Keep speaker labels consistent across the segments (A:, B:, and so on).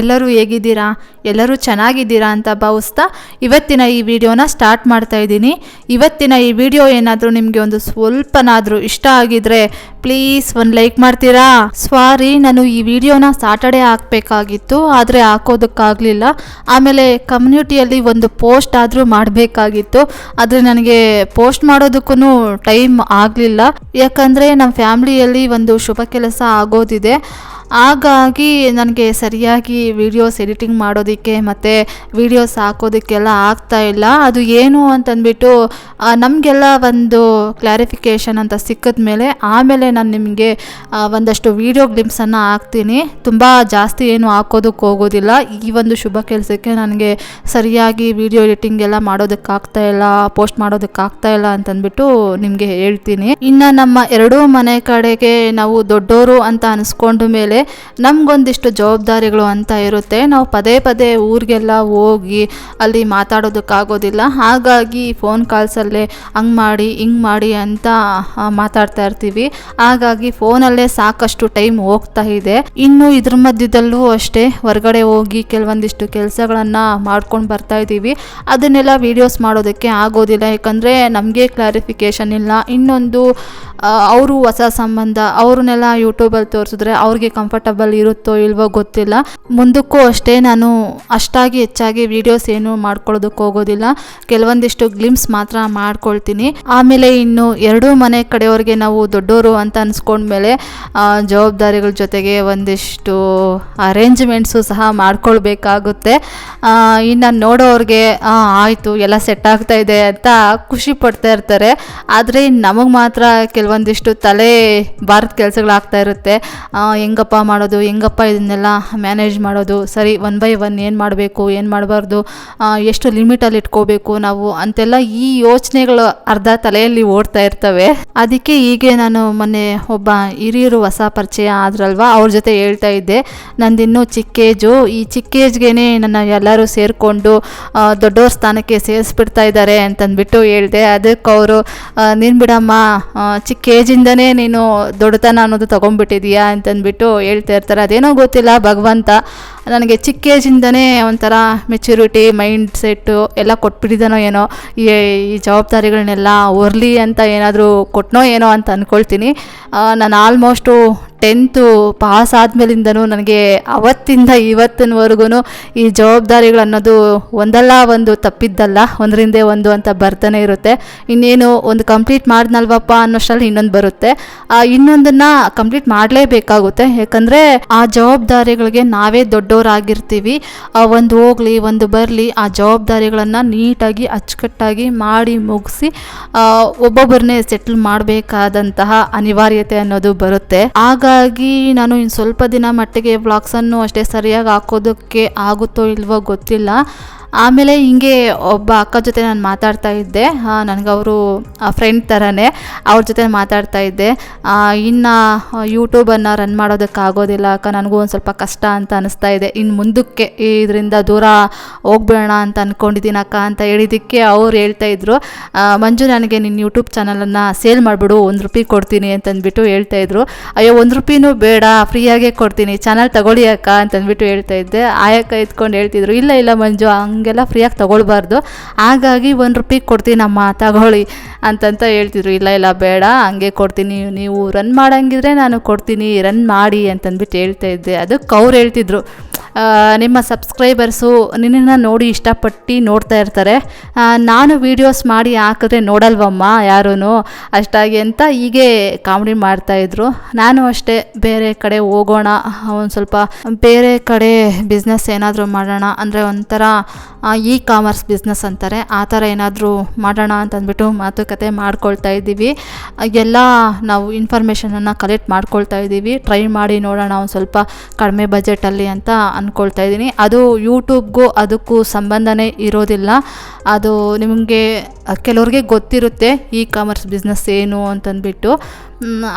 A: ಎಲ್ಲರೂ ಹೇಗಿದ್ದೀರಾ? ಎಲ್ಲರೂ ಚೆನ್ನಾಗಿದ್ದೀರಾ ಅಂತ ಭಾವಿಸ್ತಾ ಇವತ್ತಿನ ಈ ವಿಡಿಯೋನ ಸ್ಟಾರ್ಟ್ ಮಾಡ್ತಾ ಇದ್ದೀನಿ. ಇವತ್ತಿನ ಈ ವಿಡಿಯೋ ಏನಾದರೂ ನಿಮಗೆ ಒಂದು ಸ್ವಲ್ಪನಾದರೂ ಇಷ್ಟ ಆಗಿದ್ರೆ ಪ್ಲೀಸ್ ಒಂದು ಲೈಕ್ ಮಾಡ್ತೀರಾ? ಸ್ವಾರಿ, ನಾನು ಈ ವಿಡಿಯೋನ ಸಾಟರ್ಡೆ ಹಾಕಬೇಕಾಗಿತ್ತು, ಆದರೆ ಹಾಕೋದಕ್ಕಾಗಲಿಲ್ಲ. ಆಮೇಲೆ ಕಮ್ಯುನಿಟಿಯಲ್ಲಿ ಒಂದು ಪೋಸ್ಟ್ ಆದರೂ ಮಾಡಬೇಕಾಗಿತ್ತು. ಆದರೆ ನನಗೆ ಪೋಸ್ಟ್ ಮಾಡೋದಕ್ಕೂ ಟೈಮ್ ಆಗಲಿಲ್ಲ. ಯಾಕಂದರೆ ನಮ್ಮ ಫ್ಯಾಮಿಲಿಯಲ್ಲಿ ಒಂದು ಶುಭ ಕೆಲಸ ಆಗೋದಿದೆ. ಹಾಗಾಗಿ ನನಗೆ ಸರಿಯಾಗಿ ವೀಡಿಯೋಸ್ ಎಡಿಟಿಂಗ್ ಮಾಡೋದಕ್ಕೆ ಮತ್ತು ವಿಡಿಯೋಸ್ ಹಾಕೋದಕ್ಕೆಲ್ಲ ಆಗ್ತಾ ಇಲ್ಲ. ಅದು ಏನು ಅಂತಂದ್ಬಿಟ್ಟು ನಮಗೆಲ್ಲ ಒಂದು ಕ್ಲಾರಿಫಿಕೇಷನ್ ಅಂತ ಸಿಕ್ಕಿದ ಮೇಲೆ ಆಮೇಲೆ ನಾನು ನಿಮಗೆ ಒಂದಷ್ಟು ವಿಡಿಯೋ ಗ್ಲಿಮ್ಸನ್ನು ಹಾಕ್ತೀನಿ. ತುಂಬ ಜಾಸ್ತಿ ಏನು ಹಾಕೋದಕ್ಕೆ ಹೋಗೋದಿಲ್ಲ. ಈ ಒಂದು ಶುಭ ಕೆಲಸಕ್ಕೆ ನನಗೆ ಸರಿಯಾಗಿ ವಿಡಿಯೋ ಎಡಿಟಿಂಗ್ ಎಲ್ಲ ಮಾಡೋದಕ್ಕಾಗ್ತಾ ಇಲ್ಲ ಪೋಸ್ಟ್ ಮಾಡೋದಕ್ಕಾಗ್ತಾ ಇಲ್ಲ ಅಂತಂದ್ಬಿಟ್ಟು ನಿಮಗೆ ಹೇಳ್ತೀನಿ. ಇನ್ನು ನಮ್ಮ ಎರಡೂ ಮನೆ ಕಡೆಗೆ ನಾವು ದೊಡ್ಡೋರು ಅಂತ ಅನಿಸ್ಕೊಂಡ ಮೇಲೆ ನಮಗೊಂದಿಷ್ಟು ಜವಾಬ್ದಾರಿಗಳು ಅಂತ ಇರುತ್ತೆ. ನಾವು ಪದೇ ಪದೇ ಊರಿಗೆಲ್ಲ ಹೋಗಿ ಅಲ್ಲಿ ಮಾತಾಡೋದಕ್ಕಾಗೋದಿಲ್ಲ. ಹಾಗಾಗಿ ಫೋನ್ ಕಾಲ್ಸಲ್ಲೇ ಹಂಗೆ ಮಾಡಿ, ಹಿಂಗೆ ಮಾಡಿ ಅಂತ ಮಾತಾಡ್ತಾ ಇರ್ತೀವಿ. ಹಾಗಾಗಿ ಫೋನಲ್ಲೇ ಸಾಕಷ್ಟು ಟೈಮ್ ಹೋಗ್ತಾ ಇದೆ. ಇನ್ನು ಇದ್ರ ಮಧ್ಯದಲ್ಲೂ ಅಷ್ಟೇ ಹೊರಗಡೆ ಹೋಗಿ ಕೆಲವೊಂದಿಷ್ಟು ಕೆಲಸಗಳನ್ನು ಮಾಡ್ಕೊಂಡು ಬರ್ತಾ ಇದ್ದೀವಿ. ಅದನ್ನೆಲ್ಲ ವಿಡಿಯೋಸ್ ಮಾಡೋದಕ್ಕೆ ಆಗೋದಿಲ್ಲ. ಯಾಕಂದರೆ ನಮಗೆ ಕ್ಲಾರಿಫಿಕೇಷನ್ ಇಲ್ಲ. ಇನ್ನೊಂದು ಅವರು ಹೊಸ ಸಂಬಂಧ, ಅವ್ರನ್ನೆಲ್ಲ ಯೂಟ್ಯೂಬಲ್ಲಿ ತೋರಿಸಿದ್ರೆ ಅವ್ರಿಗೆ ಕಂಫರ್ಟಬಲ್ ಇರುತ್ತೋ ಇಲ್ವೋ ಗೊತ್ತಿಲ್ಲ. ಮುಂದಕ್ಕೂ ಅಷ್ಟೇ ನಾನು ಅಷ್ಟಾಗಿ ಹೆಚ್ಚಾಗಿ ವಿಡಿಯೋಸ್ ಏನು ಮಾಡ್ಕೊಳ್ಳೋದಕ್ಕೆ ಹೋಗೋದಿಲ್ಲ. ಕೆಲವೊಂದಿಷ್ಟು ಗ್ಲಿಮ್ಸ್ ಮಾತ್ರ ಮಾಡ್ಕೊಳ್ತೀನಿ. ಆಮೇಲೆ ಇನ್ನು ಎರಡೂ ಮನೆ ಕಡೆಯವ್ರಿಗೆ ನಾವು ದೊಡ್ಡವರು ಅಂತ ಅನ್ಸ್ಕೊಂಡ್ಮೇಲೆ ಜವಾಬ್ದಾರಿಗಳ ಜೊತೆಗೆ ಒಂದಿಷ್ಟು ಅರೇಂಜ್ಮೆಂಟ್ಸು ಸಹ ಮಾಡ್ಕೊಳ್ಬೇಕಾಗುತ್ತೆ. ಇನ್ನು ನೋಡೋರಿಗೆ ಆಯಿತು, ಎಲ್ಲ ಸೆಟ್ ಆಗ್ತಾ ಇದೆ ಅಂತ ಖುಷಿ ಪಡ್ತಾ ಇರ್ತಾರೆ. ಆದರೆ ನಮಗೆ ಮಾತ್ರ ಕೆಲವೊಂದಿಷ್ಟು ತಲೆ ಬಾರದ ಕೆಲಸಗಳಾಗ್ತಾ ಇರುತ್ತೆ. ಹೆಂಗಪ್ಪ ಮಾಡೋದು, ಹೆಂಗಪ್ಪ ಇದನ್ನೆಲ್ಲ ಮ್ಯಾನೇಜ್ ಮಾಡೋದು? ಸರಿ ಒನ್ ಬೈ ಒನ್ ಏನು ಮಾಡಬೇಕು, ಏನು ಮಾಡಬಾರ್ದು? ಎಷ್ಟು ಲಿಮಿಟಲ್ಲಿ ಇಟ್ಕೋಬೇಕು? ನಾವು ಅಂತೆಲ್ಲ ಈ ಯೋಚನೆಗಳು ಅರ್ಧ ತಲೆಯಲ್ಲಿ ಓಡ್ತಾ ಇರ್ತವೆ. ಅದಕ್ಕೆ ಹೀಗೆ ನಾನು ಮೊನ್ನೆ ಒಬ್ಬ ಹಿರಿಯರು ಹೊಸ ಪರಿಚಯ ಆದ್ರಲ್ವ, ಅವ್ರ ಜೊತೆ ಹೇಳ್ತಾ ಇದ್ದೆ. ನಂದಿನ್ನೂ ಚಿಕ್ಕ ಏಜು ಈ ಚಿಕ್ಕ ನನ್ನ ಎಲ್ಲರೂ ಸೇರಿಕೊಂಡು ದೊಡ್ಡವ್ರ ಸ್ಥಾನಕ್ಕೆ ಸೇರಿಸ್ಬಿಡ್ತಾ ಇದ್ದಾರೆ ಅಂತಂದ್ಬಿಟ್ಟು ಹೇಳಿದೆ. ಅದಕ್ಕೆ ಅವರು ನೀನು ಬಿಡಮ್ಮ ಚಿಕ್ಕೇಜಿಂದನೇ ನೀನು ದೊಡ್ಡತನ ಅನ್ನೋದು ತೊಗೊಂಡ್ಬಿಟ್ಟಿದೀಯಾ ಅಂತಂದ್ಬಿಟ್ಟು ಹೇಳ್ತಾ ಇರ್ತಾರೆ. ಅದೇನೋ ಗೊತ್ತಿಲ್ಲ ಭಗವಂತ ನನಗೆ ಚಿಕ್ಕ ಏಜಿಂದನೇ ಒಂಥರ ಮೆಚುರಿಟಿ ಮೈಂಡ್ ಸೆಟ್ಟು ಎಲ್ಲ ಕೊಟ್ಬಿಟ್ಟಿದ್ದಾನೋ ಏನೋ, ಈ ಜವಾಬ್ದಾರಿಗಳನ್ನೆಲ್ಲ ಹೊರ್ಲಿ ಅಂತ ಏನಾದರೂ ಕೊಟ್ಟನೋ ಏನೋ ಅಂತ ಅಂದ್ಕೊಳ್ತೀನಿ ನಾನು ಆಲ್ಮೋಸ್ಟು ಟೆಂತು ಪಾಸ್ ಆದಮೇಲಿಂದನೂ ನನಗೆ ಅವತ್ತಿಂದ ಇವತ್ತಿನವರೆಗೂ ಈ ಜವಾಬ್ದಾರಿಗಳು ಅನ್ನೋದು ಒಂದಲ್ಲ ಒಂದು ತಪ್ಪಿದ್ದಲ್ಲ, ಒಂದರಿಂದ ಒಂದು ಅಂತ ಬರ್ತಾನೆ ಇರುತ್ತೆ. ಇನ್ನೇನು ಒಂದು ಕಂಪ್ಲೀಟ್ ಮಾಡಿದ್ನಲ್ವಪ್ಪ ಅನ್ನೋಷ್ಟರಲ್ಲಿ ಇನ್ನೊಂದು ಬರುತ್ತೆ. ಇನ್ನೊಂದನ್ನು ಕಂಪ್ಲೀಟ್ ಮಾಡಲೇಬೇಕಾಗುತ್ತೆ. ಯಾಕಂದರೆ ಆ ಜವಾಬ್ದಾರಿಗಳಿಗೆ ನಾವೇ ದೊಡ್ಡವರಾಗಿರ್ತೀವಿ ಒಂದು ಹೋಗಲಿ, ಒಂದು ಬರಲಿ, ಆ ಜವಾಬ್ದಾರಿಗಳನ್ನು ನೀಟಾಗಿ, ಅಚ್ಚುಕಟ್ಟಾಗಿ ಮಾಡಿ ಮುಗಿಸಿ ಒಬ್ಬೊಬ್ಬರನ್ನೇ ಸೆಟ್ಲ್ ಮಾಡಬೇಕಾದಂತಹ ಅನಿವಾರ್ಯತೆ ಅನ್ನೋದು ಬರುತ್ತೆ. ಹಾಗಾಗಿ ನಾನು ಇನ್ನು ಸ್ವಲ್ಪ ದಿನ ಮಟ್ಟಿಗೆ ವ್ಲಾಗ್ಸನ್ನು ಅಷ್ಟೇ ಸರಿಯಾಗಿ ಹಾಕೋದಕ್ಕೆ ಆಗುತ್ತೋ ಇಲ್ವೋ ಗೊತ್ತಿಲ್ಲ. ಆಮೇಲೆ ಹಿಂಗೆ ಒಬ್ಬ ಅಕ್ಕ ಜೊತೆ ನಾನು ಮಾತಾಡ್ತಾ ಇದ್ದೆ. ನನಗೆ ಅವರು ಫ್ರೆಂಡ್ ಥರನೇ ಅವ್ರ ಜೊತೆ ಮಾತಾಡ್ತಾ ಇದ್ದೆ. ಇನ್ನು ಯೂಟ್ಯೂಬನ್ನು ರನ್ ಮಾಡೋದಕ್ಕಾಗೋದಿಲ್ಲ ಅಕ್ಕ, ನನಗೂ ಒಂದು ಸ್ವಲ್ಪ ಕಷ್ಟ ಅಂತ ಅನಿಸ್ತಾ ಇದೆ. ಇನ್ನು ಮುಂದಕ್ಕೆ ಇದರಿಂದ ದೂರ ಹೋಗ್ಬಿಡೋಣ ಅಂತ ಅಂದ್ಕೊಂಡಿದ್ದೀನಿ ಅಕ್ಕ ಅಂತ ಹೇಳಿದ್ದಕ್ಕೆ ಅವ್ರು ಹೇಳ್ತಾ ಇದ್ರು. ಮಂಜು ನನಗೆ ನಿನ್ನ ಯೂಟ್ಯೂಬ್ ಚಾನಲನ್ನು ಸೇಲ್ ಮಾಡಿಬಿಡು, ಒಂದು ರೂಪಾಯಿ ಕೊಡ್ತೀನಿ ಅಂತಂದ್ಬಿಟ್ಟು ಹೇಳ್ತಾ ಇದ್ರು. ಅಯ್ಯೋ, ಒಂದು ರೂಪಾಯಿನೂ ಬೇಡ ಫ್ರೀಯಾಗೇ ಕೊಡ್ತೀನಿ ಚಾನಲ್ ತಗೊಳ್ಳಿ ಅಕ್ಕ ಅಂತಂದ್ಬಿಟ್ಟು ಹೇಳ್ತಾ ಇದ್ದೆ. ಆಯಕ್ಕ ಇದ್ಕೊಂಡು ಹೇಳ್ತಿದ್ರು, ಇಲ್ಲ ಇಲ್ಲ ಮಂಜು ಹಂಗೆಲ್ಲ ಫ್ರೀಯಾಗಿ ತಗೊಳ್ಬಾರ್ದು. ಹಾಗಾಗಿ ಒಂದು ರೂಪಾಯಿ ಕೊಡ್ತೀನಮ್ಮ ತಗೊಳ್ಳಿ ಅಂತಂತ ಹೇಳ್ತಿದ್ರು. ಇಲ್ಲ ಇಲ್ಲ, ಬೇಡ, ಹಂಗೆ ಕೊಡ್ತೀನಿ. ನೀವು ರನ್ ಮಾಡೋಂಗಿದ್ರೆ ನಾನು ಕೊಡ್ತೀನಿ ರನ್ ಮಾಡಿ ಅಂತಂದ್ಬಿಟ್ಟು ಹೇಳ್ತಾ ಇದ್ದೆ. ಅದಕ್ಕೆ ಅವ್ರು ಹೇಳ್ತಿದ್ರು ನಿಮ್ಮ ಸಬ್ಸ್ಕ್ರೈಬರ್ಸು ನಿನ್ನನ್ನು ನೋಡಿ ಇಷ್ಟಪಟ್ಟು ನೋಡ್ತಾ ಇರ್ತಾರೆ. ನಾನು ವೀಡಿಯೋಸ್ ಮಾಡಿ ಹಾಕಿದ್ರೆ ನೋಡಲ್ವಮ್ಮ ಯಾರೂ ಅಷ್ಟಾಗಿ ಅಂತ ಹೀಗೆ ಕಾಮಿಡಿ ಮಾಡ್ತಾಯಿದ್ರು ನಾನು ಅಷ್ಟೇ ಬೇರೆ ಕಡೆ ಹೋಗೋಣ, ಒಂದು ಸ್ವಲ್ಪ ಬೇರೆ ಕಡೆ ಬಿಸ್ನೆಸ್ ಏನಾದರೂ ಮಾಡೋಣ ಅಂದರೆ ಒಂಥರ ಇ ಕಾಮರ್ಸ್ ಬಿಸ್ನೆಸ್ ಅಂತಾರೆ. ಆ ಥರ ಏನಾದರೂ ಮಾಡೋಣ ಅಂತಂದ್ಬಿಟ್ಟು ಮಾತುಕತೆ ಮಾಡ್ಕೊಳ್ತಾ ಇದ್ದೀವಿ. ಎಲ್ಲ ನಾವು ಇನ್ಫಾರ್ಮೇಷನನ್ನು ಕಲೆಕ್ಟ್ ಮಾಡ್ಕೊಳ್ತಾ ಇದ್ದೀವಿ. ಟ್ರೈ ಮಾಡಿ ನೋಡೋಣ ಒಂದು ಸ್ವಲ್ಪ ಕಡಿಮೆ ಬಜೆಟಲ್ಲಿ ಅಂತ ಅಂದ್ಕೊಳ್ತಾ ಇದ್ದೀನಿ. ಅದು ಯೂಟ್ಯೂಬ್ಗೂ ಅದಕ್ಕೂ ಸಂಬಂಧನೇ ಇರೋದಿಲ್ಲ. ಅದು ನಿಮಗೆ, ಕೆಲವ್ರಿಗೆ ಗೊತ್ತಿರುತ್ತೆ ಇ ಕಾಮರ್ಸ್ ಬಿಸ್ನೆಸ್ ಏನು ಅಂತಂದ್ಬಿಟ್ಟು.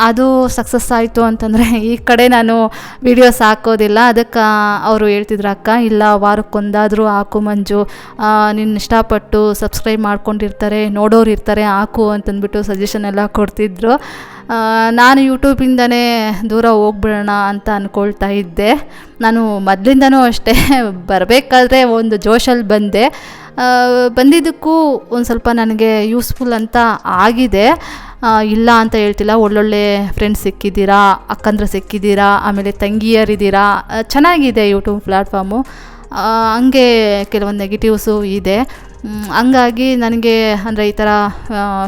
A: ಅದು ಸಕ್ಸಸ್ ಆಯಿತು ಅಂತಂದರೆ ಈ ಕಡೆ ನಾನು ವಿಡಿಯೋಸ್ ಹಾಕೋದಿಲ್ಲ. ಅದಕ್ಕೆ ಅವರು ಹೇಳ್ತಿದ್ರು, ಅಕ್ಕ, ಇಲ್ಲ, ವಾರಕ್ಕೊಂದಾದರೂ ಹಾಕು ಮಂಜು. ನಿನ್ನ ಇಷ್ಟಪಟ್ಟು ಸಬ್ಸ್ಕ್ರೈಬ್ ಮಾಡ್ಕೊಂಡಿರ್ತಾರೆ, ನೋಡೋರು ಇರ್ತಾರೆ, ಹಾಕು ಅಂತಂದ್ಬಿಟ್ಟು ಸಜೆಷನ್ ಎಲ್ಲ ಕೊಡ್ತಿದ್ರು. ನಾನು ಯೂಟ್ಯೂಬಿಂದನೇ ದೂರ ಹೋಗ್ಬಿಡೋಣ ಅಂತ ಅಂದ್ಕೊಳ್ತಾ ಇದ್ದೆ. ನಾನು ಮೊದಲಿಂದನೂ ಅಷ್ಟೇ, ಬರಬೇಕಾದ್ರೆ ಒಂದು ಜೋಶಲ್ಲಿ ಬಂದೆ. ಬಂದಿದ್ದಕ್ಕೂ ಒಂದು ಸ್ವಲ್ಪ ನನಗೆ ಯೂಸ್ಫುಲ್ ಅಂತ ಆಗಿದೆ. ಇಲ್ಲ ಅಂತ ಹೇಳ್ತಿಲ್ಲ. ಒಳ್ಳೊಳ್ಳೆ ಫ್ರೆಂಡ್ಸ್ ಸಿಕ್ಕಿದ್ದೀರಾ, ಅಕ್ಕಂದ್ರೆ ಸಿಕ್ಕಿದ್ದೀರಾ, ಆಮೇಲೆ ತಂಗಿಯರಿದ್ದೀರಾ ಚೆನ್ನಾಗಿದೆ ಯೂಟ್ಯೂಬ್ ಪ್ಲ್ಯಾಟ್ಫಾರ್ಮು ಹಂಗೆ ಕೆಲವೊಂದು ನೆಗೆಟಿವ್ಸು ಇದೆ. ಹಂಗಾಗಿ ನನಗೆ ಅಂದರೆ ಈ ಥರ